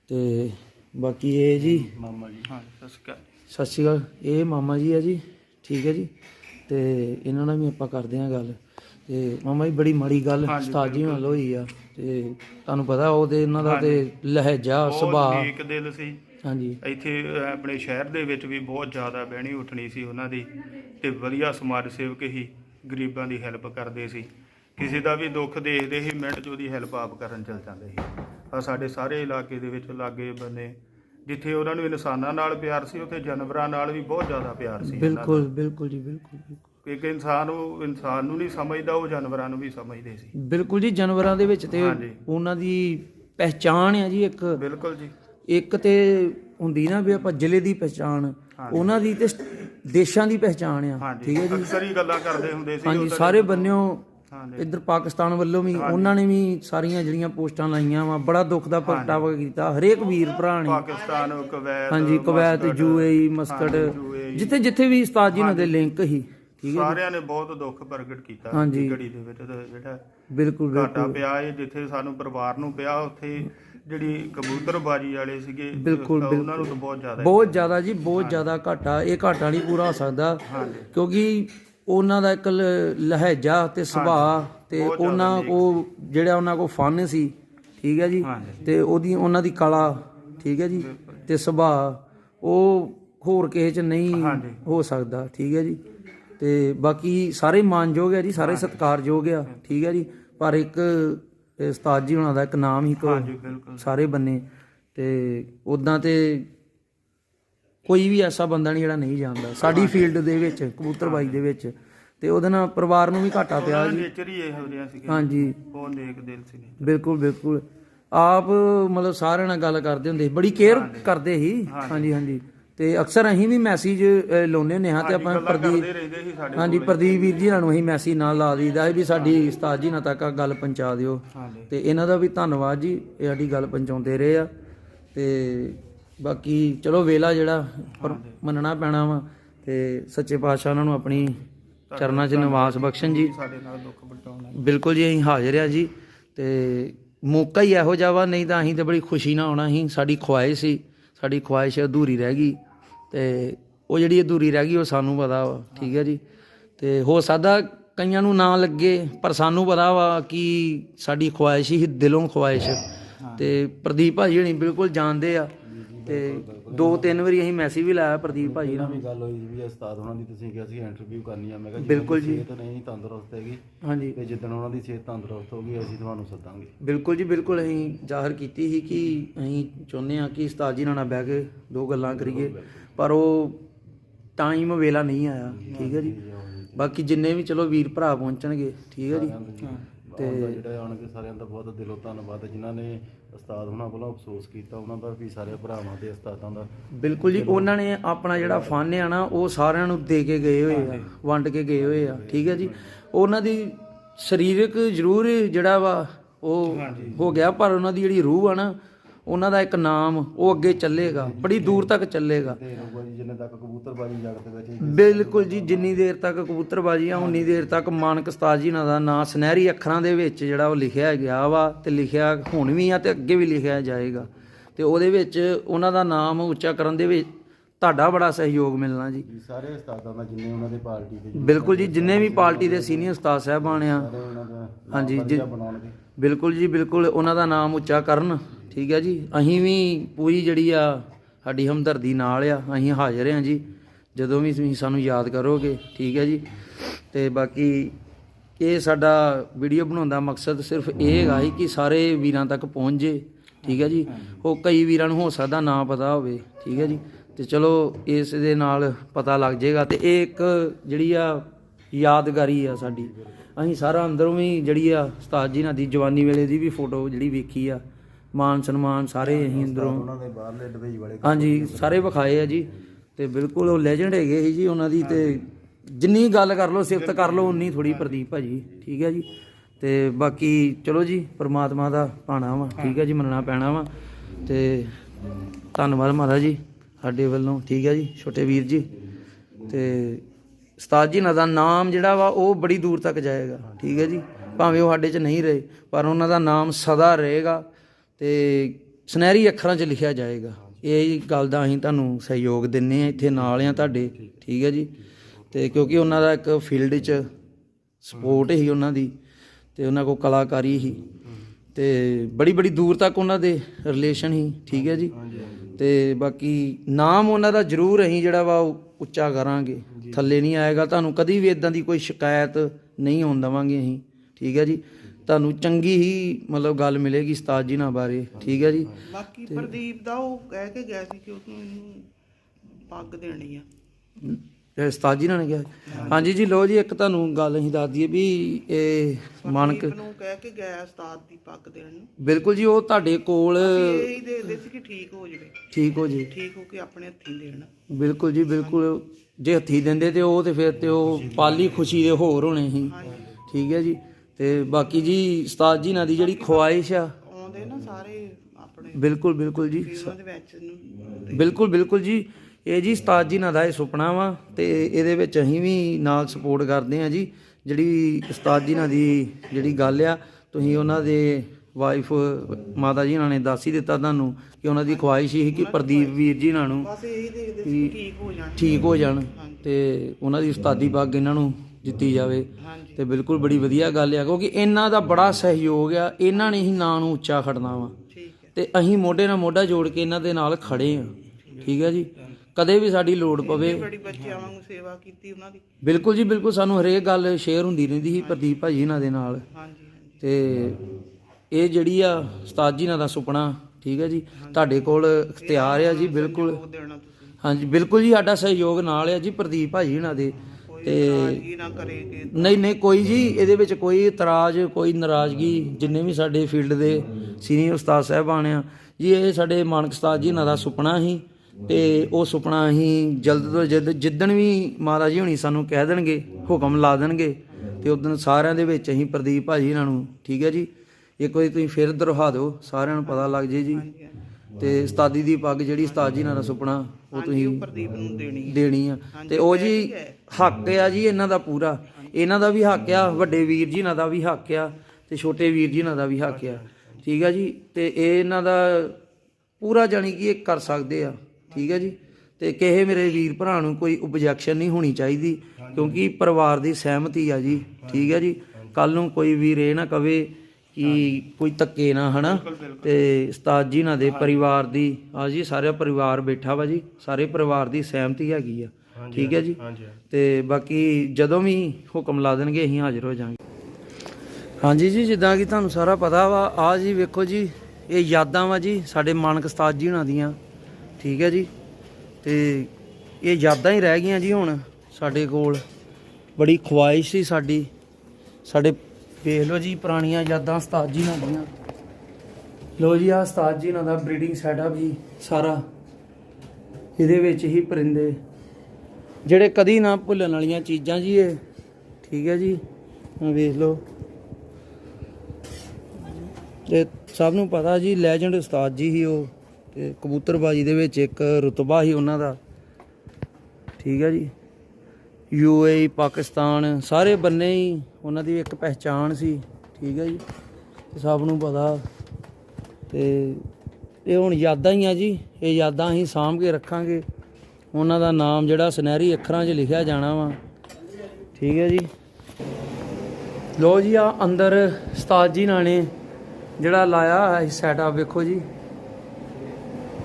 ਤੇ ਬਾਕੀ ਇਹ ਜੀ। ਮਾਮਾ ਜੀ। ਹਾਂ ਸਤਿ ਸ਼੍ਰੀ ਅਕਾਲ। ਸਤਿ ਸ਼੍ਰੀ ਅਕਾਲ। ਇਹ ਮਾਮਾ ਜੀ ਆ ਜੀ। ਠੀਕ ਹੈ ਜੀ? ਤੇ ਇਹਨਾਂ ਨਾਲ ਵੀ ਆਪਾਂ ਕਰਦੇ ਹਾਂ ਗੱਲ। ਤੇ ਮਾਮਾ ਜੀ ਬੜੀ ਮਾੜੀ ਗੱਲ ਉਸਤਾਦ ਜੀ ਨਾਲ ਹੋਈ ਆ। ਤੇ ਤੁਹਾਨੂੰ ਪਤਾ ਉਹਦੇ ਇਹਨਾਂ ਦਾ ਤੇ ਲਹਿਜਾ ਸੁਭਾਅ। ਨੇਕ ਦਿਲ ਸੀ। ਹਾਂਜੀ ਇੱਥੇ ਅਹ, ਆਪਣੇ ਸ਼ਹਿਰ ਦੇ ਵਿੱਚ ਵੀ ਬਹੁਤ ਜ਼ਿਆਦਾ ਬਹਿਣੀ ਉੱਠਣੀ ਸੀ ਉਹਨਾਂ ਦੀ ਤੇ ਵਧੀਆ ਸਮਾਜ ਸੇਵਕ ਹੀ ਗਰੀਬਾਂ ਦੀ ਹੈਲਪ ਕਰਦੇ ਸੀ ਕਿਸੇ ਦਾ ਵੀ ਦੁੱਖ ਦੇਖਦੇ ਹੀ ਮਿੰਟ 'ਚ ਉਹਦੀ ਹੈਲਪ ਆਪ ਕਰਨ ਚਲ ਜਾਂਦੇ ਸੀ ਆ ਸਾਡੇ ਸਾਰੇ ਇਲਾਕੇ ਦੇ ਵਿੱਚ ਲਾਗੇ ਬੰਨੇ ਜਿੱਥੇ ਉਹਨਾਂ ਨੂੰ ਇਨਸਾਨਾਂ ਨਾਲ ਪਿਆਰ ਸੀ ਉੱਥੇ ਜਾਨਵਰਾਂ ਨਾਲ ਵੀ ਬਹੁਤ ਜ਼ਿਆਦਾ ਪਿਆਰ ਸੀ ਦਾ। ਬਿਲਕੁਲ ਬਿਲਕੁਲ ਜੀ ਬਿਲਕੁਲ ਬਿਲਕੁਲ। ਇੱਕ ਇਨਸਾਨ ਉਹ ਇਨਸਾਨ ਨੂੰ ਨਹੀਂ ਸਮਝਦਾ ਉਹ ਜਾਨਵਰਾਂ ਨੂੰ ਵੀ ਸਮਝਦੇ ਸੀ ਬਿਲਕੁਲ ਜੀ ਜਾਨਵਰਾਂ ਦੇ ਵਿੱਚ ਤੇ ਹਾਂਜੀ। ਉਹਨਾਂ ਦੀ ਪਹਿਚਾਣ ਆ ਜੀ ਇੱਕ ਬਿਲਕੁਲ ਜੀ ਇੱਕ ਤੇ ਹੁੰਦੀ ਨਾ ਵੀ ਆਪਾਂ ਜ਼ਿਲ੍ਹੇ ਦੀ ਪਹਿਚਾਣ ਉਹਨਾਂ ਦੀ ਤੇ ਦੇਸ਼ਾਂ ਦੀ ਪਹਿਚਾਣ ਆ ਠੀਕ ਹੈ ਜੀ? ਅਕਸਰ ਹੀ ਗੱਲਾਂ ਕਰਦੇ ਹੁੰਦੇ ਸੀ ਹਾਂਜੀ ਸਾਰੇ ਬੰਨਿਓ ਇੱਧਰ ਪਾਕਿਸਤਾਨ ਵੱਲੋਂ ਵੀ ਉਹਨਾਂ ਨੇ ਵੀ ਸਾਰੀਆਂ ਜਿਹੜੀਆਂ ਪੋਸਟਾਂ ਲਾਈਆਂ ਵਾ ਬੜਾ ਦੁੱਖ ਦਾ ਪ੍ਰਗਟਾਵਾ ਕੀਤਾ ਹਰੇਕ ਵੀਰ ਭਰਾ ਨੇ। ਪਾਕਿਸਤਾਨ ਕੁਵੈਤ ਹਾਂਜੀ ਕੁਵੈਤ ਯੂਏਈ ਮਸਕਟ ਜਿੱਥੇ ਜਿੱਥੇ ਵੀ ਉਸਤਾਦ ਜੀ ਨਾਲ ਦੇ ਲਿੰਕ ਹੀ ਠੀਕ ਹੈ ਸਾਰਿਆਂ ਨੇ ਬਹੁਤ ਦੁੱਖ ਪ੍ਰਗਟ ਕੀਤਾ ਘੜੀ ਦੇ ਵਿੱਚ ਜਿਹੜਾ ਬਿਲਕੁਲ ਘਾਟਾ ਬਿਲਕੁਲ। ਪਿਆ ਇਹ ਜਿੱਥੇ ਸਾਨੂੰ ਪਰਿਵਾਰ ਨੂੰ ਪਿਆ ਉੱਥੇ ਜਿਹੜੀ ਕਬੂਤਰਬਾਜੀ ਵਾਲੇ ਸੀਗੇ ਬਿਲਕੁਲ, ਤਾਂ ਉਹਨਾਂ ਨੂੰ ਤਾਂ ਬਹੁਤ ਜ਼ਿਆਦਾ ਬਹੁਤ ਜ਼ਿਆਦਾ ਜੀ ਬਹੁਤ ਜ਼ਿਆਦਾ ਘਾਟਾ ਇਹ ਘਾਟਾ ਨਹੀਂ ਪੂਰਾ ਹੋ ਸਕਦਾ ਹਾਂਜੀ। ਕਿਉਂਕਿ ਉਹਨਾਂ ਦਾ ਇੱਕ ਲਹਿਜਾ ਤੇ ਸੁਭਾਅ ਤੇ ਉਹਨਾਂ ਕੋ ਜਿਹੜਾ ਉਹਨਾਂ ਕੋ ਫਨ ਸੀ ਠੀਕ ਹੈ ਜੀ। ਤੇ ਉਹਦੀ ਉਹਨਾਂ ਦੀ ਕਲਾ ਠੀਕ ਹੈ ਜੀ ਤੇ ਸੁਭਾਅ ਉਹ ਹੋਰ ਕਿਸੇ ਚ ਨਹੀਂ। ਹੋ ਸਕਦਾ ਠੀਕ ਹੈ ਜੀ ਤੇ ਬਾਕੀ ਸਾਰੇ ਮਾਨਯੋਗ ਹੈ ਜੀ ਸਾਰੇ ਸਤਿਕਾਰਯੋਗ ਆ ਠੀਕ ਹੈ ਜੀ ਪਰ ਇੱਕ ਇਹ ਉਸਤਾਦ ਜੀ ਉਹਨਾਂ ਦਾ ਇੱਕ ਨਾਮ ਹੀ ਕੋ ਹਾਂਜੀ ਬਿਲਕੁਲ। ਸਾਰੇ ਬੰਨੇ। ਤੇ ਉਦਾਂ ਤੇ ਕੋਈ ਵੀ ਐਸਾ ਬੰਦਾ ਨਹੀਂ ਜਿਹੜਾ ਨਹੀਂ ਜਾਣਦਾ। ਸਾਡੀ ਫੀਲਡ ਦੇ ਵਿੱਚ ਕਬੂਤਰਬਾਈ ਦੇ ਵਿੱਚ। ਤੇ ਉਹਦੇ ਨਾਲ ਪਰਿਵਾਰ ਨੂੰ ਵੀ ਘਾਟਾ ਪਿਆ ਜੀ। ਦਾ ਨੇਚਰ ਹੀ ਇਹੋ ਜਿਹਾ ਸੀਗਾ ਹਾਂਜੀ। ਨੇਕ ਦਿਲ ਬਿਲਕੁਲ ਬਿਲਕੁਲ। ਆਪ ਮਤਲਬ ਸਾਰਿਆਂ ਨਾਲ ਗੱਲ ਕਰਦੇ ਹੁੰਦੇ ਸੀ। ਬੜੀ ਕੇਅਰ ਕਰਦੇ ਸੀ। ਹਾਂਜੀ ਹਾਂਜੀ। ਤੇ ਅਕਸਰ ਅਸੀਂ ਵੀ ਮੈਸੇਜ ਲਾਉਂਦੇ ਹੁੰਦੇ ਹਾਂ ਤੇ ਆਪਾਂ ਪ੍ਰਦੀਪ ਹਾਂਜੀ ਪ੍ਰਦੀਪ ਵੀਰ ਜੀ ਨਾਲ ਨੂੰ ਅਸੀਂ ਮੈਸੇਜ ਨਾਲ ਲਾ ਦਈਦਾ ਵੀ ਸਾਡੀ ਉਸਤਾਦ ਜੀ ਨਾਲ ਤੱਕ ਆਹ ਗੱਲ ਪਹੁੰਚਾ ਦਿਓ। ਤੇ ਇਹਨਾਂ ਦਾ ਵੀ ਧੰਨਵਾਦ ਜੀ ਇਹ ਸਾਡੀ ਗੱਲ ਪਹੁੰਚਾਉਂਦੇ ਰਹੇ ਆ। ਤੇ ਬਾਕੀ ਚਲੋ ਵੇਲਾ ਜਿਹੜਾ ਪਰ ਮੰਨਣਾ ਪੈਣਾ ਵਾ ਤੇ ਸੱਚੇ ਪਾਤਸ਼ਾਹ ਉਹਨਾਂ ਨੂੰ ਆਪਣੀ ਚਰਨਾਂ 'ਚ ਨਿਵਾਸ ਬਖਸ਼ਣ ਜੀ। ਸਾਡੇ ਨਾਲ ਦੁੱਖ ਬਿਲਕੁਲ ਜੀ ਅਸੀਂ ਹਾਜ਼ਰ ਆ ਜੀ। ਤੇ ਮੌਕਾ ਹੀ ਇਹੋ ਜਿਹਾ ਵਾ ਨਹੀਂ ਤਾਂ ਅਸੀਂ ਤੇ ਬੜੀ ਖੁਸ਼ੀ ਨਾਲ ਆਉਣਾ ਸੀ ਸਾਡੀ ਖੁਆਇਸ਼ ਸੀ। ਸਾਡੀ ਖੁਆਇਸ਼ ਅਧੂਰੀ ਰਹਿ ਗਈ ਤੇ ਉਹ ਜਿਹੜੀ ਅਧੂਰੀ ਰਹਿ ਗਈ ਉਹ ਸਾਨੂੰ ਪਤਾ ਵਾ, ਠੀਕ ਹੈ ਜੀ। ਤੇ ਹੋ ਸਕਦਾ ਕਈਆਂ ਨੂੰ ਨਾ ਲੱਗੇ, ਪਰ ਸਾਨੂੰ ਪਤਾ ਵਾ ਕਿ ਸਾਡੀ ਖੁਆਇਸ਼ ਹੀ ਦਿਲੋਂ ਖੁਆਇਸ਼। ਤੇ ਪ੍ਰਦੀਪ ਭਾਜੀ ਹਣੀ ਬਿਲਕੁਲ ਜਾਣਦੇ ਆ। ਤੇ ਦੋ ਤਿੰਨ ਵਾਰੀ ਅਸੀਂ ਮੈਸੇਜ ਵੀ ਲਾਇਆ ਪ੍ਰਦੀਪ ਭਾਜੀ ਨਾਲ ਵੀ ਗੱਲ ਹੋਈ ਸੀ ਵੀ ਉਸਤਾਦ ਉਹਨਾਂ ਦੀ ਤੁਸੀਂ ਕਿਹਾ ਸੀ ਇੰਟਰਵਿਊ ਕਰਨੀ ਆ। ਮੈਂ ਕਿਹਾ ਬਿਲਕੁਲ ਜੀ। ਸਿਹਤ ਨਹੀਂ ਤੰਦਰੁਸਤ ਹੈਗੀ ਹਾਂਜੀ। ਤੇ ਜਿੱਦਣ ਉਹਨਾਂ ਦੀ ਸਿਹਤ ਤੰਦਰੁਸਤ ਹੋਗੀ ਅਸੀਂ ਤੁਹਾਨੂੰ ਸੱਦਾਂਗੇ। ਬਿਲਕੁਲ ਜੀ ਬਿਲਕੁਲ ਅਸੀਂ ਜ਼ਾਹਰ ਕੀਤੀ ਸੀ ਕਿ ਅਸੀਂ ਚਾਹੁੰਦੇ ਹਾਂ ਕਿ ਉਸਤਾਦ ਜੀ ਨਾਲ ਨਾ ਬਹਿ ਕੇ ਦੋ ਗੱਲਾਂ ਕਰੀਏ। ਪਰ ਉਹ ਟਾਈਮ ਵੇਲਾ ਨਹੀਂ ਆਇਆ ਠੀਕ ਹੈ ਜੀ। ਬਾਕੀ ਜਿੰਨੇ ਵੀ ਚਲੋ ਵੀਰ ਭਰਾ ਪਹੁੰਚਣਗੇ ਠੀਕ ਹੈ ਜੀ। ਤੇ ਜਿਹੜੇ ਆਉਣਗੇ ਸਾਰਿਆਂ ਦਾ ਬਹੁਤ ਦਿਲੋਂ ਧੰਨਵਾਦ ਜਿਨ੍ਹਾਂ ਨੇ ਉਸਤਾਦ ਉਹਨਾਂ ਵੱਲੋਂ ਅਫਸੋਸ ਕੀਤਾ ਉਹਨਾਂ ਦਾ ਵੀ ਸਾਰੇ ਭਰਾਵਾਂ ਤੇ ਉਸਤਾਦਾਂ ਦਾ। ਬਿਲਕੁਲ ਜੀ ਉਹਨਾਂ ਨੇ ਆਪਣਾ ਜਿਹੜਾ ਫਨ ਆ ਨਾ ਉਹ ਸਾਰਿਆਂ ਨੂੰ ਦੇ ਕੇ ਗਏ ਹੋਏ ਆ ਵੰਡ ਕੇ ਗਏ ਹੋਏ ਆ ਠੀਕ ਹੈ ਜੀ? ਉਹਨਾਂ ਦੀ ਸਰੀਰਕ ਜ਼ਰੂਰ ਜਿਹੜਾ ਵਾ ਉਹ ਹੋ ਗਿਆ ਪਰ ਉਹਨਾਂ ਦੀ ਜਿਹੜੀ ਰੂਹ ਆ ਨਾ ਉਹਨਾਂ ਦਾ ਇੱਕ ਨਾਮ ਉਹ ਅੱਗੇ ਚੱਲੇਗਾ ਬੜੀ ਦੂਰ ਤੱਕ ਚੱਲੇਗਾ। ਤੇ ਰਹੂਗਾ ਜੀ ਜਿੰਨੇ ਤੱਕ ਕਬੂਤਰਬਾਜੀ ਜਗਤ ਦੇ ਵਿੱਚ ਬਿਲਕੁਲ ਜੀ ਜਿੰਨੀ ਦੇਰ ਤੱਕ ਕਬੂਤਰਬਾਜੀ ਆ ਉਨੀ ਦੇਰ ਤੱਕ ਮਾਨਕ ਉਸਤਾਦ ਜੀ ਨਾਲ ਦਾ ਨਾਂ ਸੁਨਹਿਰੀ ਅੱਖਰਾਂ ਦੇ ਵਿੱਚ ਜਿਹੜਾ ਉਹ ਲਿਖਿਆ ਗਿਆ ਵਾ ਤੇ ਲਿਖਿਆ ਹੁਣ ਵੀ ਆ ਤੇ ਅੱਗੇ ਵੀ ਲਿਖਿਆ ਜਾਏਗਾ। ਤੇ ਉਹਦੇ ਵਿੱਚ ਉਹਨਾਂ ਦਾ ਨਾਮ ਉੱਚਾ ਕਰਨ ਦੇ ਵਿੱਚ ਤੁਹਾਡਾ ਬੜਾ ਸਹਿਯੋਗ ਮਿਲਣਾ ਜੀ। ਸਾਰੇ ਉਸਤਾਦਾਂ ਦਾ ਜਿੰਨੇ ਉਹਨਾਂ ਦੇ ਪਾਰਟੀ ਦੇ ਬਿਲਕੁਲ ਜੀ ਜਿੰਨੇ ਵੀ ਪਾਰਟੀ ਦੇ ਸੀਨੀਅਰ ਉਸਤਾਦ ਸਾਹਿਬਾਨ ਆ। ਸਾਰੇ ਉਹਨਾਂ ਦਾ ਹਾਂਜੀ ਜੀ ਵਧੀਆ ਬਣਾਉਣਗੇ। ਬਿਲਕੁਲ ਜੀ, ਬਿਲਕੁਲ। ਉਹਨਾਂ ਦਾ ਨਾਮ ਉੱਚਾ ਕਰਨ, ਠੀਕ ਹੈ ਜੀ। ਅਸੀਂ ਵੀ ਪੂਰੀ ਜਿਹੜੀ ਆ, ਸਾਡੀ ਹਮਦਰਦੀ ਨਾਲ ਆ, ਅਸੀਂ ਹਾਜ਼ਰ ਹਾਂ ਜੀ। ਜਦੋਂ ਵੀ ਤੁਸੀਂ ਸਾਨੂੰ ਯਾਦ ਕਰੋਗੇ, ਠੀਕ ਹੈ ਜੀ। ਤੇ ਬਾਕੀ ਇਹ ਸਾਡਾ ਵੀਡੀਓ ਬਣਾਉਣ ਦਾ ਮਕਸਦ ਸਿਰਫ ਇਹ ਹੈਗਾ ਸੀ ਕਿ ਸਾਰੇ ਵੀਰਾਂ ਤੱਕ ਪਹੁੰਚ ਜੇ, ਠੀਕ ਹੈ ਜੀ। ਉਹ ਕਈ ਵੀਰਾਂ ਨੂੰ ਹੋ ਸਕਦਾ ਨਾ ਪਤਾ ਹੋਵੇ, ਠੀਕ ਹੈ ਜੀ। ਤੇ ਚਲੋ, ਇਸ ਦੇ ਨਾਲ ਪਤਾ ਲੱਗ ਜਾਏਗਾ ਤੇ ਇਹ ਇੱਕ ਜਿਹੜੀ ਆ ਯਾਦਗਾਰੀ ਆ ਸਾਡੀ। ਅਸੀਂ ਸਾਰਾ ਅੰਦਰੋਂ ਵੀ ਜਿਹੜੀ ਆ ਉਸਤਾਦ ਜੀ ਨਾਲ ਦੀ ਜਵਾਨੀ ਵੇਲੇ ਦੀ ਵੀ ਫੋਟੋ ਜਿਹੜੀ ਵੇਖੀ ਆ। ਮਾਨ ਸਨਮਾਨ ਸਾਰੇ ਅਸੀਂ ਅੰਦਰੋਂ ਉਹਨਾਂ ਦੇ ਬਾਹਰਲੇ ਡਬਈ ਵਾਲੇ ਹਾਂਜੀ ਸਾਰੇ ਵਿਖਾਏ ਆ ਜੀ। ਤੇ ਬਿਲਕੁਲ ਉਹ ਲੈਜੈਂਡ ਹੈਗੇ ਸੀ ਜੀ ਉਹਨਾਂ ਦੀ ਤੇ ਜਿੰਨੀ ਗੱਲ ਕਰ ਲਓ ਸਿਫਤ ਕਰ ਲਓ ਉਨੀ ਥੋੜੀ ਪ੍ਰਦੀਪ ਭਾਜੀ ਠੀਕ ਹੈ ਜੀ। ਤੇ ਬਾਕੀ ਚਲੋ ਜੀ ਪ੍ਰਮਾਤਮਾ ਦਾ ਪਾਣਾ ਵਾ। ਠੀਕ ਹੈ ਜੀ ਮੰਨਣਾ ਪੈਣਾ ਵਾ। ਤੇ ਧੰਨਵਾਦ ਮਹਾਰਾਜ ਜੀ ਸਾਡੇ ਵੱਲੋਂ। ਠੀਕ ਹੈ ਜੀ ਛੋਟੇ ਵੀਰ ਜੀ। ਤੇ ਉਸਤਾਦ ਜੀ ਨਾਲ ਦਾ ਨਾਮ ਜਿਹੜਾ ਵਾ, ਉਹ ਬੜੀ ਦੂਰ ਤੱਕ ਜਾਏਗਾ। ਠੀਕ ਹੈ ਜੀ? ਭਾਵੇਂ ਉਹ ਸਾਡੇ 'ਚ ਨਹੀਂ ਰਹੇ, ਪਰ ਉਹਨਾਂ ਦਾ ਨਾਮ ਸਦਾ ਰਹੇਗਾ ਤੇ ਸੁਨਹਿਰੀ ਅੱਖਰਾਂ 'ਚ ਲਿਖਿਆ ਜਾਏਗਾ। ਇਹ ਗੱਲ ਦਾ ਅਸੀਂ ਤੁਹਾਨੂੰ ਸਹਿਯੋਗ ਦਿੰਨੇ ਆ ਇੱਥੇ ਨਾਲ ਆ ਤੁਹਾਡੇ। ਠੀਕ ਹੈ ਜੀ? ਤੇ ਕਿਉਂਕਿ ਉਹਨਾਂ ਦਾ ਇੱਕ ਫੀਲਡ 'ਚ ਸਪੋਰਟ ਹੀ ਉਹਨਾਂ ਦੀ, ਤੇ ਉਹਨਾਂ ਕੋਲ ਕਲਾਕਾਰੀ ਹੀ। ਤੇ ਬੜੀ ਬੜੀ ਦੂਰ ਤੱਕ ਉਹਨਾਂ ਦੇ ਰਿਲੇਸ਼ਨ ਹੀ। ਠੀਕ ਹੈ ਜੀ? ਤੇ ਬਾਕੀ ਨਾਮ ਉਹਨਾਂ ਦਾ ਜ਼ਰੂਰ ਅਸੀਂ ਜਿਹੜਾ ਵਾ ਉਹ ਉੱਚਾ ਕਰਾਂਗੇ। ਥੱਲੇ ਨਹੀਂ ਆਏਗਾ। ਤੁਹਾਨੂੰ ਕਦੀ ਵੀ ਇਦਾਂ ਦੀ ਕੋਈ ਸ਼ਿਕਾਇਤ ਨਹੀਂ ਹੋਣ ਦੇਵਾਂਗੇ ਅਸੀਂ। ਠੀਕ ਹੈ ਜੀ? ਤੁਹਾਨੂੰ ਚੰਗੀ ਹੀ ਮਤਲਬ ਗੱਲ ਮਿਲੇਗੀ ਉਸਤਾਦ ਜੀ ਨਾਲ ਬਾਰੇ। ਠੀਕ ਹੈ ਜੀ? ਬਾਕੀ ਪ੍ਰਦੀਪ ਦਾ ਉਹ ਕਹਿ ਕੇ ਗਿਆ ਸੀ ਕਿ ਉਹਨੂੰ ਇਹਨੂੰ ਪੱਗ ਦੇਣੀ ਆ। ਉਸਤਾਦ ਜੀ ਨਾਲ ਨੇ ਕਿਹਾ ਹਾਂਜੀ ਜੀ ਲੋ ਜੀ ਇੱਕ ਤੁਹਾਨੂੰ ਗੱਲ ਅਸੀਂ ਦੱਸ ਦਈਏ ਵੀ ਇਹ ਮਾਨਕ ਨੂੰ ਕਹਿ ਕੇ ਗਿਆ ਉਸਤਾਦ ਦੀ ਪੱਗ ਦੇਣ ਨੂੰ। ਬਿਲਕੁਲ ਜੀ ਉਹ ਤੁਹਾਡੇ ਕੋਲ ਇਹ ਹੀ ਦੇਖਦੇ ਸੀ ਕਿ ਠੀਕ ਹੋ ਜਵੇ। ਠੀਕ ਹੋ ਜੀ ਠੀਕ ਹੋ ਕੇ ਆਪਣੇ ਹੱਥੀਂ ਦੇਣ। ਬਿਲਕੁਲ ਜੀ ਬਿਲਕੁਲ। ਜੇ ਹੱਥੀ ਦਿੰਦੇ ਤੇ ਉਹ ਤੇ ਫਿਰ ਤੇ ਉਹ ਪਾਲੀ ਖੁਸ਼ੀ ਦੇ ਹੋਰ ਹੋਣੇ ਸੀ। ਠੀਕ ਹੈ ਜੀ। ਤੇ ਬਾਕੀ ਜੀ ਉਸਤਾਦ ਜੀ ਨਾਲ ਦੀ ਜਿਹੜੀ ਖੁਆਇਸ਼ ਆ ਆਉਂਦੇ ਨਾ ਸਾਰੇ ਆਪਣੇ ਬਿਲਕੁਲ ਬਿਲਕੁਲ ਜੀ। ਬਿਲਕੁਲ ਬਿਲਕੁਲ ਜੀ। ਇਹ ਜੀ ਉਸਤਾਦ ਜੀ ਨਾਲ ਦਾ ਇਹ ਸੁਪਨਾ ਵਾ ਤੇ ਇਹਦੇ ਵਿੱਚ ਅਸੀਂ ਵੀ ਨਾਲ ਸਪੋਰਟ ਕਰਦੇ ਹਾਂ ਜੀ। ਜਿਹੜੀ ਉਸਤਾਦ ਜੀ ਨਾਲ ਦੀ ਜਿਹੜੀ ਗੱਲ ਆ ਤੁਸੀਂ ਉਹਨਾਂ ਦੇ ਵਾਈਫ ਮਾਤਾ ਜੀ ਨਾਲ ਨੇ ਦੱਸ ਹੀ ਦਿੱਤਾ ਤੁਹਾਨੂੰ ਕਿ ਉਹਨਾਂ ਦੀ ਖੁਆਇਸ਼ ਸੀ ਕਿ ਪ੍ਰਦੀਪ ਵੀਰ ਜੀ ਨਾਲ ਨੂੰ ਬਸ ਇਹੀ ਦੇਖਦੇ ਸੀ ਕਿ ਠੀਕ ਹੋ ਜਾਣ। ਠੀਕ ਹੋ ਜਾਣ ਤੇ ਉਹਨਾਂ ਦੀ ਉਸਤਾਦੀ ਪੱਗ ਇਹਨਾਂ ਨੂੰ ਦਿੱਤੀ ਜਾਵੇ। ਤੇ ਬਿਲਕੁਲ ਬੜੀ ਵਧੀਆ ਗੱਲ ਆ ਕਿਉਂਕਿ ਇਹਨਾਂ ਦਾ ਬੜਾ ਸਹਿਯੋਗ ਆ ਇਹਨਾਂ ਨੇ ਹੀ ਨਾਂ ਨੂੰ ਉੱਚਾ ਖੜਨਾ ਵਾ। ਤੇ ਅਸੀਂ ਮੋਢੇ ਨਾਲ ਮੋਢਾ ਜੋੜ ਕੇ ਇਹਨਾਂ ਦੇ ਨਾਲ ਖੜੇ ਆ। ਠੀਕ ਹੈ ਜੀ? ਕਦੇ ਵੀ ਸਾਡੀ ਲੋੜ ਪਵੇ। ਬੜੀ ਬੱਚਿਆਂ ਵਾਂਗੂ ਸੇਵਾ ਕੀਤੀ ਉਹਨਾਂ ਦੀ। ਬਿਲਕੁਲ ਜੀ ਬਿਲਕੁਲ ਸਾਨੂੰ ਹਰੇਕ ਗੱਲ ਸ਼ੇਅਰ ਹੁੰਦੀ ਰਹਿੰਦੀ ਸੀ ਪ੍ਰਦੀਪ ਭਾਜੀ ਇਹਨਾਂ ਦੇ ਨਾਲ। ਹਾਂਜੀ ਤੇ ਇਹ ਜਿਹੜੀ ਆ ਉਸਤਾਦ ਜੀ ਨਾਲ ਦਾ ਸੁਪਨਾ ਠੀਕ ਹੈ ਜੀ ਤੁਹਾਡੇ ਕੋਲ ਇਖਤਿਆਰ ਆ ਜੀ ਬਿਲਕੁਲ। ਹਾਂਜੀ ਬਿਲਕੁਲ ਜੀ ਸਾਡਾ ਸਹਿਯੋਗ ਨਾਲ ਆ ਜੀ ਪ੍ਰਦੀਪ ਭਾਜੀ ਇਹਨਾਂ ਦੇ। ਤੇ ਨਹੀਂ ਨਹੀਂ ਕੋਈ ਜੀ ਇਹਦੇ ਵਿੱਚ ਕੋਈ ਇਤਰਾਜ਼ ਕੋਈ ਨਾਰਾਜ਼ਗੀ ਜਿੰਨੇ ਵੀ ਸਾਡੇ ਫੀਲਡ ਦੇ ਸੀਨੀਅਰ ਉਸਤਾਦ ਸਾਹਿਬਾਨ ਆ ਜੀ ਇਹ ਸਾਡੇ ਮਾਨਕ ਉਸਤਾਦ ਜੀ ਇਹਨਾਂ ਦਾ ਸੁਪਨਾ ਸੀ। ਤੇ ਉਹ ਸੁਪਨਾ ਅਸੀਂ ਜਲਦ ਤੋਂ ਜਲਦ ਜਿੱਦਣ ਵੀ ਮਹਾਰਾਜ ਜੀ ਹੁਣੀ ਸਾਨੂੰ ਕਹਿ ਦੇਣਗੇ ਹੁਕਮ ਲਾ ਦੇਣਗੇ ਤੇ ਉਦੋਂ ਸਾਰਿਆਂ ਦੇ ਵਿੱਚ ਅਸੀਂ ਪ੍ਰਦੀਪ ਭਾਜੀ ਇਹਨਾਂ ਨੂੰ ਠੀਕ ਹੈ ਜੀ ਇੱਕ ਵਾਰੀ ਤੁਸੀਂ ਫਿਰ ਦੁਹਰਾ ਦਿਓ ਸਾਰਿਆਂ ਨੂੰ ਪਤਾ ਲੱਗ ਜੇ ਜੀ। ਤੇ ਉਸਤਾਦੀ ਦੀ ਪੱਗ ਜਿਹੜੀ ਉਸਤਾਦ ਜੀ ਦਾ ਸੁਪਨਾ ਉਹ ਤੁਸੀਂ ਉਹ ਪ੍ਰਦੀਪ ਨੂੰ ਦੇਣੀ ਦੇਣੀ ਆ। ਤੇ ਉਹ ਜੀ ਹੱਕ ਆ ਜੀ ਇਹਨਾਂ ਦਾ ਪੂਰਾ। ਇਹਨਾਂ ਦਾ ਵੀ ਹੱਕ ਆ ਵੱਡੇ ਵੀਰ ਜੀ ਇਹਨਾਂ ਦਾ ਵੀ ਹੱਕ ਆ ਤੇ ਛੋਟੇ ਵੀਰ ਜੀ ਇਹਨਾਂ ਦਾ ਵੀ ਹੱਕ ਆ। ਠੀਕ ਆ ਜੀ ਤੇ ਇਹ ਇਹਨਾਂ ਦਾ ਪੂਰਾ ਜਾਣੀ ਕਿ ਇਹ ਕਰ ਸਕਦੇ ਆ। ਠੀਕ ਆ ਜੀ? ਤੇ ਕਿਸੇ ਮੇਰੇ ਵੀਰ ਭਰਾ ਨੂੰ ਕੋਈ ਓਬਜੈਕਸ਼ਨ ਨਹੀਂ ਹੋਣੀ ਚਾਹੀਦੀ ਕਿਉਂਕਿ ਪਰਿਵਾਰ ਦੀ ਸਹਿਮਤੀ ਆ ਜੀ ਠੀਕ ਆ ਜੀ? ਕੱਲ ਨੂੰ ਕੋਈ ਵੀਰ ਇਹ ਨਾ ਕਵੇ ਕਿ ਕੋਈ ਧੱਕੇ ਨਾ ਹਨਾ? ਤੇ ਉਸਤਾਦ ਜੀ ਨਾਲ ਦੇ ਪਰਿਵਾਰ ਦੀ ਆ ਜੀ ਸਾਰਾ ਪਰਿਵਾਰ ਬੈਠਾ ਵਾ ਜੀ ਸਾਰੇ ਪਰਿਵਾਰ ਦੀ ਸਹਿਮਤੀ ਹੈਗੀ ਆ ਠੀਕ ਹੈ ਜੀ? ਤੇ ਬਾਕੀ ਜਦੋਂ ਵੀ ਹੁਕਮ ਲਾ ਦੇਣਗੇ ਅਸੀਂ ਹਾਜ਼ਰ ਹੋ ਜਾਾਂਗੇ ਹਾਂਜੀ ਜੀ ਜਿੱਦਾਂ ਕਿ ਤੁਹਾਨੂੰ ਸਾਰਾ ਪਤਾ ਵਾ ਆ ਜੀ ਵੇਖੋ ਜੀ ਇਹ ਯਾਦਾਂ ਵਾ ਜੀ ਸਾਡੇ ਮਾਨਕ ਉਸਤਾਦ ਜੀ ਹੁਣਾਂ ਦੀਆਂ। ਠੀਕ ਹੈ ਜੀ। ਤੇ ਇਹ ਯਾਦਾਂ ਹੀ ਰਹਿ ਗਈਆਂ ਜੀ ਹੁਣ ਸਾਡੇ ਕੋਲ। ਬੜੀ ਖੁਆਇਸ਼ ਸੀ ਸਾਡੀ। ਸਾਡੇ ਵੇਖ ਲਓ ਜੀ ਪੁਰਾਣੀਆਂ ਯਾਦਾਂ ਉਸਤਾਦ ਜੀ ਨਾਲ ਦੀਆਂ। ਲੋ ਜੀ ਆ ਉਸਤਾਦ ਜੀ ਨਾਲ ਦਾ ਬਰੀਡਿੰਗ ਸੈਟਅਪ ਜੀ ਸਾਰਾ। ਇਹਦੇ ਵਿੱਚ ਹੀ ਪਰਿੰਦੇ। ਜਿਹੜੇ ਕਦੀ ਨਾ ਭੁੱਲਣ ਵਾਲੀਆਂ ਚੀਜ਼ਾਂ ਜੀ ਇਹ। ਠੀਕ ਹੈ ਜੀ। ਆ ਵੇਖ ਲਓ। ਤੇ ਸਭ ਨੂੰ ਪਤਾ ਜੀ ਲੈਜੈਂਡ ਉਸਤਾਦ ਜੀ ਹੀ ਉਹ। ਤੇ ਕਬੂਤਰਬਾਜੀ ਦੇ ਵਿੱਚ ਇੱਕ ਰੁਤਬਾ ਹੀ ਉਹਨਾਂ ਦਾ। ਠੀਕ ਹੈ ਜੀ। ਯੂਏਈ ਪਾਕਿਸਤਾਨ, ਸਾਰੇ ਬੰਨੇ ਹੀ ਉਹਨਾਂ ਦੀ ਇੱਕ ਪਹਿਚਾਣ ਸੀ। ਠੀਕ ਹੈ ਜੀ। ਸਭ ਨੂੰ ਪਤਾ। ਤੇ ਇਹ ਹੁਣ ਯਾਦਾਂ ਹੀ ਆ ਜੀ। ਇਹ ਯਾਦਾਂ ਅਸੀਂ ਸਾਂਭ ਕੇ ਰੱਖਾਂਗੇ। ਉਹਨਾਂ ਦਾ ਨਾਮ ਜਿਹੜਾ ਸੁਨਹਿਰੀ ਅੱਖਰਾਂ 'ਚ ਲਿਖਿਆ ਜਾਣਾ ਵਾ। ਠੀਕ ਹੈ ਜੀ। ਲੋ ਜੀ ਆ ਅੰਦਰ ਉਸਤਾਦ ਜੀ ਨਾਲ ਨੇ ਜਿਹੜਾ ਲਾਇਆ ਹੈ ਸੈਟਅਪ ਵੇਖੋ ਜੀ।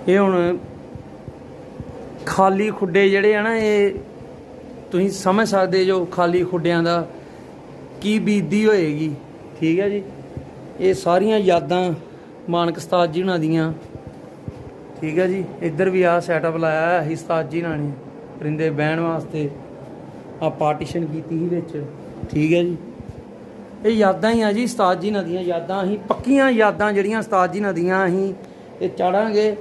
ਇਹ ਹੁਣ ਖਾਲੀ ਖੁੱਡੇ ਜਿਹੜੇ ਆ ਨਾ, ਇਹ ਤੁਸੀਂ ਸਮਝ ਸਕਦੇ ਜੋ ਖਾਲੀ ਖੁੱਡਿਆਂ ਦਾ ਕੀ ਬੀਤਦੀ ਹੋਏਗੀ। ਠੀਕ ਹੈ ਜੀ? ਇਹ ਸਾਰੀਆਂ ਯਾਦਾਂ ਮਾਨਕ ਉਸਤਾਦ ਜੀ ਹੁਣਾਂ ਦੀਆਂ। ਠੀਕ ਹੈ ਜੀ? ਇੱਧਰ ਵੀ ਆ ਸੈਟਅਪ ਲਾਇਆ ਹੈ ਅਸੀਂ ਉਸਤਾਦ ਜੀ ਨਾਲ ਨੇ। ਪਰਿੰਦੇ ਬਹਿਣ ਵਾਸਤੇ ਆ ਪਾਰਟੀਸ਼ਨ ਕੀਤੀ ਸੀ ਵਿੱਚ। ਠੀਕ ਹੈ ਜੀ? ਇਹ ਯਾਦਾਂ ਹੀ ਆ ਜੀ ਉਸਤਾਦ ਜੀ ਨਾਲ ਦੀਆਂ। ਯਾਦਾਂ ਅਸੀਂ ਪੱਕੀਆਂ ਯਾਦਾਂ ਜਿਹੜੀਆਂ ਉਸਤਾਦ ਜੀ ਨਾਲ ਦੀਆਂ ਅਸੀਂ ਇਹ ਚਾੜਾਂਗੇ।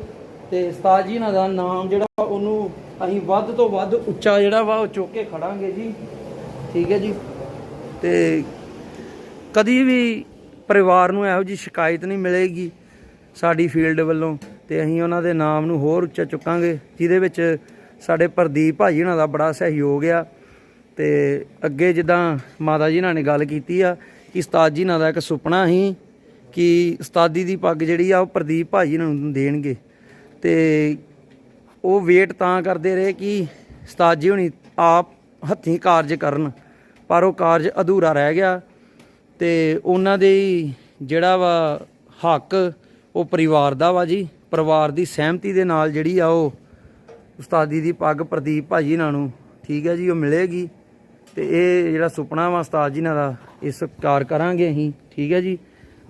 ਤੇ ਉਸਤਾਦ ਜੀ ਨਾਲ ਦਾ ਨਾਮ ਜਿਹੜਾ ਵਾ ਉਹਨੂੰ ਅਸੀਂ ਵੱਧ ਤੋਂ ਵੱਧ ਉੱਚਾ ਜਿਹੜਾ ਵਾ ਉਹ ਚੁੱਕ ਕੇ ਖੜਾਂਗੇ ਜੀ। ਠੀਕ ਹੈ ਜੀ। ਤੇ ਕਦੀ ਵੀ ਪਰਿਵਾਰ ਨੂੰ ਇਹੋ ਜੀ ਸ਼ਿਕਾਇਤ ਨਹੀਂ ਮਿਲੇਗੀ ਸਾਡੀ ਫੀਲਡ ਵੱਲੋਂ ਤੇ ਅਸੀਂ ਉਹਨਾਂ ਦੇ ਨਾਮ ਨੂੰ ਹੋਰ ਉੱਚਾ ਚੁੱਕਾਂਗੇ, ਜਿਹਦੇ ਵਿੱਚ ਸਾਡੇ ਪ੍ਰਦੀਪ ਭਾਜੀ ਉਹਨਾਂ ਦਾ ਬੜਾ ਸਹਿਯੋਗ ਆ। ਤੇ ਅੱਗੇ ਜਿੱਦਾਂ ਮਾਤਾ ਜੀ ਨਾਲ ਨੇ ਗੱਲ ਕੀਤੀ ਆ ਕਿ ਉਸਤਾਦ ਜੀ ਨਾਲ ਦਾ ਇੱਕ ਸੁਪਨਾ ਸੀ ਕਿ ਉਸਤਾਦੀ ਦੀ ਪੱਗ ਜਿਹੜੀ ਆ ਉਹ ਪ੍ਰਦੀਪ ਭਾਜੀ ਨੂੰ ਦੇਣਗੇ। ਤੇ ਉਹ ਵੇਟ ਤਾਂ ਕਰਦੇ ਰਹੇ ਕਿ ਉਸਤਾਦ ਜੀ ਹੁਣੀ ਆਪ ਹੱਥੀਂ ਕਾਰਜ ਕਰਨ, ਪਰ ਉਹ ਕਾਰਜ ਅਧੂਰਾ ਰਹਿ ਗਿਆ ਤੇ ਉਹਨਾਂ ਦੇ ਜਿਹੜਾ ਵਾ ਹੱਕ ਉਹ ਪਰਿਵਾਰ ਦਾ ਵਾ ਜੀ। ਪਰਿਵਾਰ ਦੀ ਸਹਿਮਤੀ ਦੇ ਨਾਲ ਜਿਹੜੀ ਆ ਉਹ ਉਸਤਾਦੀ ਦੀ ਪੱਗ ਪ੍ਰਦੀਪ ਭਾਜੀ ਨਾਲ ਨੂੰ ਠੀਕ ਹੈ ਜੀ, ਉਹ ਮਿਲੇਗੀ ਤੇ ਇਹ ਜਿਹੜਾ ਸੁਪਨਾ ਵਾ ਉਸਤਾਦ ਜੀ ਨਾਲ ਦਾ ਇਹ ਸਤਿਕਾਰ ਕਰਾਂਗੇ ਅਸੀਂ, ਠੀਕ ਹੈ ਜੀ।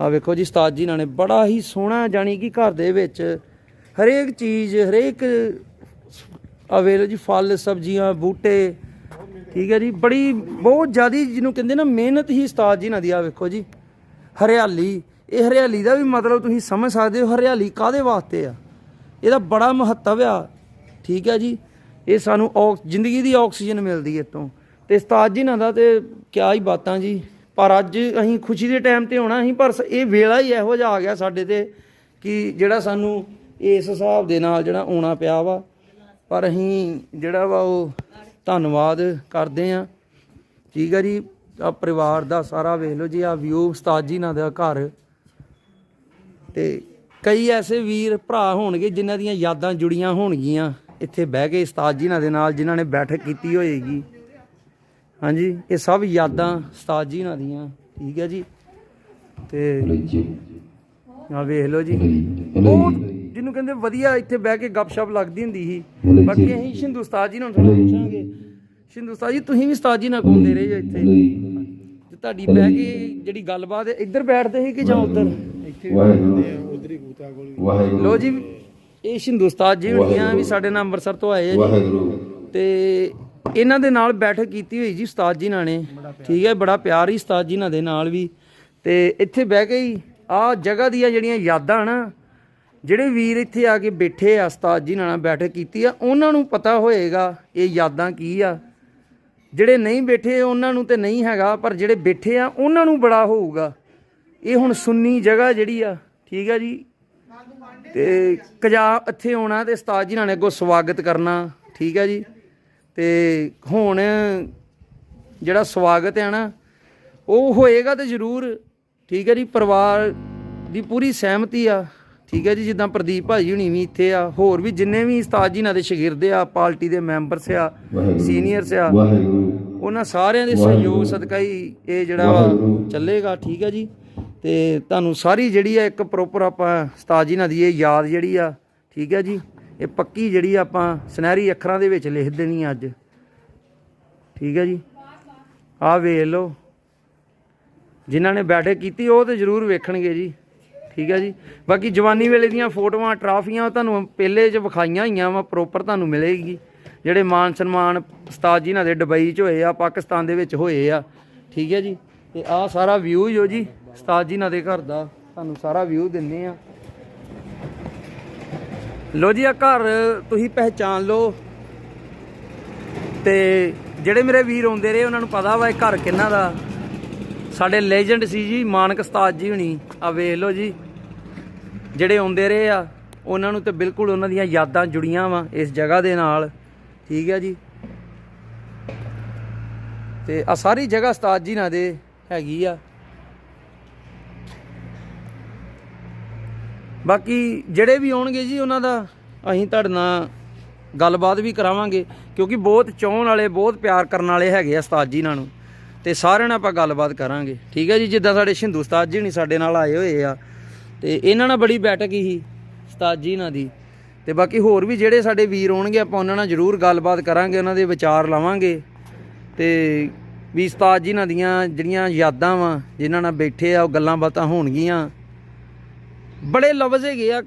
ਆ ਵੇਖੋ ਜੀ, ਉਸਤਾਦ ਜੀ ਨਾਲ ਨੇ ਬੜਾ ਹੀ ਸੋਹਣਾ ਜਾਣੀ ਕਿ ਘਰ ਦੇ ਵਿੱਚ ਹਰੇਕ ਚੀਜ਼, ਹਰੇਕ ਅਵੇਲ ਜੀ, ਫਲ, ਸਬਜ਼ੀਆਂ, ਬੂਟੇ, ਠੀਕ ਹੈ ਜੀ, ਬੜੀ, ਬਹੁਤ ਜ਼ਿਆਦੀ ਜਿਹਨੂੰ ਕਹਿੰਦੇ ਨਾ, ਮਿਹਨਤ ਹੀ ਉਸਤਾਦ ਜੀ ਨਾਲ ਦੀ ਆ, ਵੇਖੋ ਜੀ। ਹਰਿਆਲੀ, ਇਹ ਹਰਿਆਲੀ ਦਾ ਵੀ ਮਤਲਬ ਤੁਸੀਂ ਸਮਝ ਸਕਦੇ ਹੋ, ਹਰਿਆਲੀ ਕਾਦੇ ਵਾਸਤੇ ਆ? ਇਹਦਾ ਬੜਾ ਮਹੱਤਵ ਆ, ਠੀਕ ਹੈ ਜੀ। ਇਹ ਸਾਨੂੰ ਆਕਸ ਜ਼ਿੰਦਗੀ ਦੀ ਆਕਸੀਜਨ ਮਿਲਦੀ ਹੈ ਇਤੋਂ ਤੇ ਉਸਤਾਦ ਜੀ ਨਾਲ ਦਾ ਤੇ ਕਿਆ ਹੀ ਬਾਤਾਂ ਜੀ। ਪਰ ਅੱਜ ਅਸੀਂ ਖੁਸ਼ੀ ਦੇ ਟਾਈਮ ਤੇ ਹੋਣਾ ਅਸੀਂ ਪਰ ਸ- ਇਹ ਵੇਲਾ ਹੀ ਇਹੋ ਜਿਹਾ ਆ ਗਿਆ ਸਾਡੇ ਤੇ, ਕਿ ਜਿਹੜਾ ਸਾਨੂੰ ਇਸ ਹਿਸਾਬ ਦੇ ਨਾਲ ਜਿਹੜਾ ਆਉਣਾ ਪਿਆ ਵਾ, ਪਰ ਅਸੀਂ ਜਿਹੜਾ ਵਾ ਉਹ ਧੰਨਵਾਦ ਕਰਦੇ ਆ ਠੀਕ ਹੈ ਜੀ ਆ ਪਰਿਵਾਰ ਦਾ ਸਾਰਾ ਵੇਖ ਲਓ ਜੀ ਆ ਵਿਊ ਉਸਤਾਦ ਜੀ ਨਾਲ ਦਾ ਘਰ। ਤੇ ਕਈ ਐਸੇ ਵੀਰ ਭਰਾ ਹੋਣਗੇ ਜਿਨ੍ਹਾਂ ਦੀਆਂ ਯਾਦਾਂ ਜੁੜੀਆਂ ਹੋਣਗੀਆਂ ਇੱਥੇ ਬਹਿ ਕੇ ਉਸਤਾਦ ਜੀ ਨਾਲ ਦੇ ਨਾਲ, ਜਿਨ੍ਹਾਂ ਨੇ ਬੈਠਕ ਕੀਤੀ ਹੋਏਗੀ। ਹਾਂਜੀ, ਇਹ ਸਭ ਯਾਦਾਂ ਉਸਤਾਦ ਜੀ ਨਾਲ ਦੀਆਂ। ਠੀਕ ਹੈ ਜੀ। ਤੇ ਆ ਵੇਖ ਲਓ ਜੀ। ਬਹੁਤ ਜਿਹਨੂੰ ਕਹਿੰਦੇ ਵਧੀਆ ਇੱਥੇ ਬਹਿ ਕੇ ਗੱਪਸ਼ਪ ਲੱਗਦੀ ਹੁੰਦੀ ਸੀ। ਬਾਕੀ ਅਸੀਂ ਸ਼ਿੰਦੂ ਉਸਤਾਦ ਜੀ ਨਾਲ ਥੋੜਾ ਪੁੱਛਾਂਗੇ। ਸ਼ਿੰਦੂ ਉਸਤਾਦ ਜੀ ਤੁਸੀਂ ਵੀ ਉਸਤਾਦ ਜੀ ਨਾਲ ਘੁੰਮਦੇ ਰਹੇ ਜੇ ਇੱਥੇ? ਤੇ ਤੁਹਾਡੀ ਬਹਿ ਕੇ ਜਿਹੜੀ ਗੱਲਬਾਤ ਹੈ ਇੱਧਰ ਬੈਠਦੇ ਸੀ ਕਿ ਜਾਂ ਉੱਧਰ? ਲੋ ਜੀ। ਇਹ ਸ਼ਿੰਦੂ ਉਸਤਾਦ ਜੀ ਹੋਣੀਆਂ ਵੀ ਸਾਡੇ ਨਾਲ ਅੰਮ੍ਰਿਤਸਰ ਤੋਂ ਆਏ ਆ ਜੀ। ਵਾਹਿਗੁਰੂ। ਤੇ ਇਹਨਾਂ ਦੇ ਨਾਲ ਬੈਠਕ ਕੀਤੀ ਹੋਈ ਜੀ ਉਸਤਾਦ ਜੀ ਨਾਲ ਨੇ। ਠੀਕ ਹੈ ਬੜਾ ਪਿਆਰ ਹੀ ਉਸਤਾਦ ਜੀ ਨਾਲ ਦੇ ਨਾਲ ਵੀ। ਤੇ ਇੱਥੇ ਬਹਿ ਕੇ ਹੀ ਆ ਜਗ੍ਹਾ ਦੀਆਂ ਜਿਹੜੀਆਂ ਯਾਦਾਂ ਨਾ, ਜਿਹੜੇ ਵੀਰ ਇੱਥੇ ਆ ਕੇ ਬੈਠੇ ਆ ਉਸਤਾਦ ਜੀ ਨਾਲ ਬੈਠਕ ਕੀਤੀ ਆ, ਉਹਨਾਂ ਨੂੰ ਪਤਾ ਹੋਏਗਾ ਇਹ ਯਾਦਾਂ ਕੀ ਆ। ਜਿਹੜੇ ਨਹੀਂ ਬੈਠੇ ਉਹਨਾਂ ਨੂੰ ਤੇ ਨਹੀਂ ਹੈਗਾ, ਪਰ ਜਿਹੜੇ ਬੈਠੇ ਆ, ਉਹਨਾਂ ਨੂੰ ਬੜਾ ਹੋਊਗਾ। ਇਹ ਹੁਣ ਸੁੰਨੀ ਜਗ੍ਹਾ ਜਿਹੜੀ ਆ, ਠੀਕ ਆ ਜੀ? ਤੇ ਕਜਾ ਇੱਥੇ ਆਉਣਾ ਤੇ ਉਸਤਾਦ ਜੀ ਨਾਲ ਅੱਗੋਂ ਸਵਾਗਤ ਕਰਨਾ, ਠੀਕ ਹੈ ਜੀ? ਤੇ ਹੁਣ ਜਿਹੜਾ ਸਵਾਗਤ ਹੈ ਨਾ, ਉਹ ਹੋਏਗਾ ਤੇ ਜ਼ਰੂਰ ਠੀਕ ਹੈ ਜੀ ਪਰਿਵਾਰ ਦੀ ਪੂਰੀ ਸਹਿਮਤੀ ਆ। ਠੀਕ ਹੈ ਜੀ ਜਿੱਦਾਂ ਪ੍ਰਦੀਪ ਭਾਜੀ ਹੁਣੀ ਵੀ ਇੱਥੇ ਆ ਹੋਰ ਵੀ ਜਿੰਨੇ ਵੀ ਉਸਤਾਦ ਜੀ ਨਾਲ ਦੇ ਸ਼ਾਗਿਰਦ ਆ ਪਾਰਟੀ ਦੇ ਮੈਂਬਰਸ ਆ ਸੀਨੀਅਰਸ ਆ ਉਹਨਾਂ ਸਾਰਿਆਂ ਦੇ ਸਹਿਯੋਗ ਸਦਕਾ ਹੀ ਇਹ ਜਿਹੜਾ ਵਾ ਚੱਲੇਗਾ ਠੀਕ ਹੈ ਜੀ। ਤੇ ਤੁਹਾਨੂੰ ਸਾਰੀ ਜਿਹੜੀ ਆ ਇੱਕ ਪ੍ਰੋਪਰ ਆਪਾਂ ਉਸਤਾਦ ਜੀ ਨਾਲ ਦੀ ਇਹ ਯਾਦ ਜਿਹੜੀ ਆ ਠੀਕ ਹੈ ਜੀ ਇਹ ਪੱਕੀ ਜਿਹੜੀ ਆ ਆਪਾਂ ਸੁਨਹਿਰੀ ਅੱਖਰਾਂ ਦੇ ਵਿੱਚ ਲਿਖ ਦੇਣੀ ਆ ਅੱਜ। ਠੀਕ ਹੈ ਜੀ। ਆਹ ਵੇਖ ਲਓ। ਜਿਨ੍ਹਾਂ ਨੇ ਬੈਠਕ ਕੀਤੀ, ਉਹ ਤੇ ਜ਼ਰੂਰ ਵੇਖਣਗੇ ਜੀ। ਠੀਕ ਹੈ ਜੀ। ਬਾਕੀ ਜਵਾਨੀ ਵੇਲੇ ਦੀਆਂ ਫੋਟੋਆਂ, ਟਰਾਫੀਆਂ ਤੁਹਾਨੂੰ ਪਹਿਲੇ 'ਚ ਵਿਖਾਈਆਂ ਹੋਈਆਂ ਵਾ ਪ੍ਰੋਪਰ ਤੁਹਾਨੂੰ ਮਿਲੇਗੀ। ਜਿਹੜੇ ਮਾਨ ਸਨਮਾਨ ਉਸਤਾਦ ਜੀ ਨਾਲ ਦੇ ਦੁਬਈ 'ਚ ਹੋਏ ਆ, ਪਾਕਿਸਤਾਨ ਦੇ ਵਿੱਚ ਹੋਏ ਆ। ਠੀਕ ਹੈ ਜੀ। ਤੇ ਆਹ ਸਾਰਾ ਵਿਊ ਜੋ ਜੀ, ਉਸਤਾਦ ਜੀ ਨਾਲ ਦੇ ਘਰ ਦਾ। ਤੁਹਾਨੂੰ ਸਾਰਾ ਵਿਊ ਦਿੰਨੇ ਆ। ਲੋ ਜੀ ਆ ਘਰ ਤੁਸੀਂ ਪਹਿਚਾਨ ਲਓ। ਤੇ ਜਿਹੜੇ ਮੇਰੇ ਵੀਰ ਆਉਂਦੇ ਰਹੇ, ਉਹਨਾਂ ਨੂੰ ਪਤਾ ਵਾ ਇਹ ਘਰ ਕਿੰਨਾ ਦਾ। ਸਾਡੇ ਲੈਜੈਂਡ ਸੀ ਜੀ, ਮਾਨਕ ਉਸਤਾਦ ਜੀ ਹੁਣੀ। ਆ ਵੇਖ ਲਓ ਜੀ। ਜਿਹੜੇ ਆਉਂਦੇ ਰਹੇ ਆ, ਉਹਨਾਂ ਨੂੰ ਤੇ ਬਿਲਕੁਲ ਉਹਨਾਂ ਦੀਆਂ ਯਾਦਾਂ ਜੁੜੀਆਂ ਵਾ ਇਸ ਜਗ੍ਹਾ ਦੇ ਨਾਲ। ਠੀਕ ਹੈ ਜੀ। ਤੇ ਆ ਸਾਰੀ ਜਗ੍ਹਾ ਉਸਤਾਦ ਜੀ ਨਾਲ ਦੇ ਹੈਗੀ ਆ। ਬਾਕੀ ਜਿਹੜੇ ਵੀ ਆਉਣਗੇ ਜੀ ਉਹਨਾਂ ਦਾ, ਅਸੀਂ ਤੁਹਾਡੇ ਨਾਲ ਗੱਲਬਾਤ ਵੀ ਕਰਾਵਾਂਗੇ, ਕਿਉਂਕਿ ਬਹੁਤ ਚਾਹਣ ਵਾਲੇ, ਬਹੁਤ ਪਿਆਰ ਕਰਨ ਵਾਲੇ ਹੈਗੇ ਆ ਉਸਤਾਦ ਜੀ ਨਾਲ ਨੂੰ। ਤੇ ਸਾਰਿਆਂ ਨਾਲ ਆਪਾਂ ਗੱਲਬਾਤ ਕਰਾਂਗੇ। ਠੀਕ ਹੈ ਜੀ, ਜਿੱਦਾਂ ਸਾਡੇ ਸ਼ਿੰਦੂ ਜੀ ਨਹੀਂ ਸਾਡੇ ਨਾਲ ਆਏ ਹੋਏ ਆ, ਤੇ ਇਹਨਾਂ ਨਾਲ ਬੜੀ ਬੈਠਕ ਹੀ ਉਸਤਾਦ ਜੀ ਨਾਲ ਦੀ। ਤੇ ਬਾਕੀ ਹੋਰ ਵੀ ਜਿਹੜੇ ਸਾਡੇ ਵੀਰ ਆਉਣਗੇ, ਆਪਾਂ ਉਹਨਾਂ ਨਾਲ ਜ਼ਰੂਰ ਗੱਲਬਾਤ ਕਰਾਂਗੇ, ਉਹਨਾਂ ਦੇ ਵਿਚਾਰ ਲਵਾਂਗੇ। ਤੇ ਵੀ ਉਸਤਾਦ ਜੀ ਨਾਲ ਦੀਆਂ ਜਿਹੜੀਆਂ ਯਾਦਾਂ ਵਾ, ਜਿਨ੍ਹਾਂ ਨਾਲ ਬੈਠੇ ਆ, ਉਹ ਗੱਲਾਂ ਬਾਤਾਂ ਹੋਣਗੀਆਂ। ਬੜੇ ਲਫ਼ਜ਼ ਹੈਗੇ ਆ।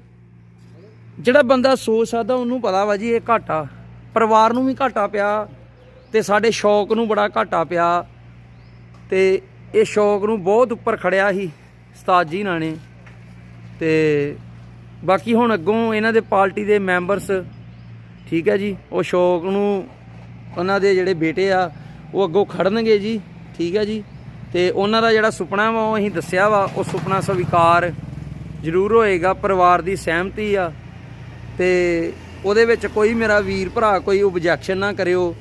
ਜਿਹੜਾ ਬੰਦਾ ਸੋਚ ਸਕਦਾ, ਉਹਨੂੰ ਪਤਾ ਵਾ ਜੀ ਇਹ ਘਾਟਾ। ਪਰਿਵਾਰ ਨੂੰ ਵੀ ਘਾਟਾ ਪਿਆ, ਤੇ ਸਾਡੇ ਸ਼ੌਕ ਨੂੰ ਬੜਾ ਘਾਟਾ ਪਿਆ। ਤੇ ਇਹ ਸ਼ੌਕ ਨੂੰ ਬਹੁਤ ਉੱਪਰ ਖੜਿਆ ਸੀ ਉਸਤਾਦ ਜੀ ਨਾਲ ਨੇ। ਤੇ ਬਾਕੀ ਹੁਣ ਅੱਗੋਂ ਇਹਨਾਂ ਦੇ ਪਾਰਟੀ ਦੇ ਮੈਂਬਰਸ, ਠੀਕ ਹੈ ਜੀ, ਉਹ ਸ਼ੌਕ ਨੂੰ ਉਹਨਾਂ ਦੇ ਜਿਹੜੇ ਬੇਟੇ ਆ, ਉਹ ਅੱਗੋਂ ਖੜਨਗੇ ਜੀ, ਠੀਕ ਹੈ ਜੀ। ਤੇ ਉਹਨਾਂ ਦਾ ਜਿਹੜਾ ਸੁਪਨਾ ਵਾ, ਉਹ ਅਸੀਂ ਦੱਸਿਆ ਵਾ, ਉਹ ਸੁਪਨਾ ਸਵੀਕਾਰ ਜ਼ਰੂਰ ਹੋਏਗਾ, ਪਰਿਵਾਰ ਦੀ ਸਹਿਮਤੀ ਆ। ਤੇ ਉਹਦੇ ਵਿੱਚ ਕੋਈ ਮੇਰਾ ਵੀਰ ਭਰਾ ਕੋਈ ਓਬਜੈਕਸ਼ਨ ਨਾ ਕਰਿਓ।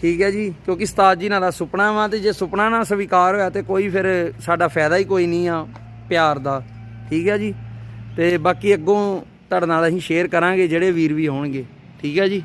ਠੀਕ ਹੈ ਜੀ, ਕਿਉਂਕਿ ਉਸਤਾਦ ਜੀ ਨਾਲ ਦਾ ਸੁਪਨਾ ਵਾ ਤੇ ਜੇ ਸੁਪਨਾ ਨਾ ਸਵੀਕਾਰ ਹੋਇਆ ਤੇ ਕੋਈ ਫਿਰ ਸਾਡਾ ਫਾਇਦਾ ਹੀ ਕੋਈ ਨਹੀਂ ਆ ਪਿਆਰ ਦਾ, ਠੀਕ ਹੈ ਜੀ। ਤੇ ਬਾਕੀ ਅੱਗੋਂ ਤੁਹਾਡੇ ਨਾਲ ਅਸੀਂ ਸ਼ੇਅਰ ਕਰਾਂਗੇ ਜਿਹੜੇ ਵੀਰ ਵੀ ਹੋਣਗੇ, ਠੀਕ ਹੈ ਜੀ।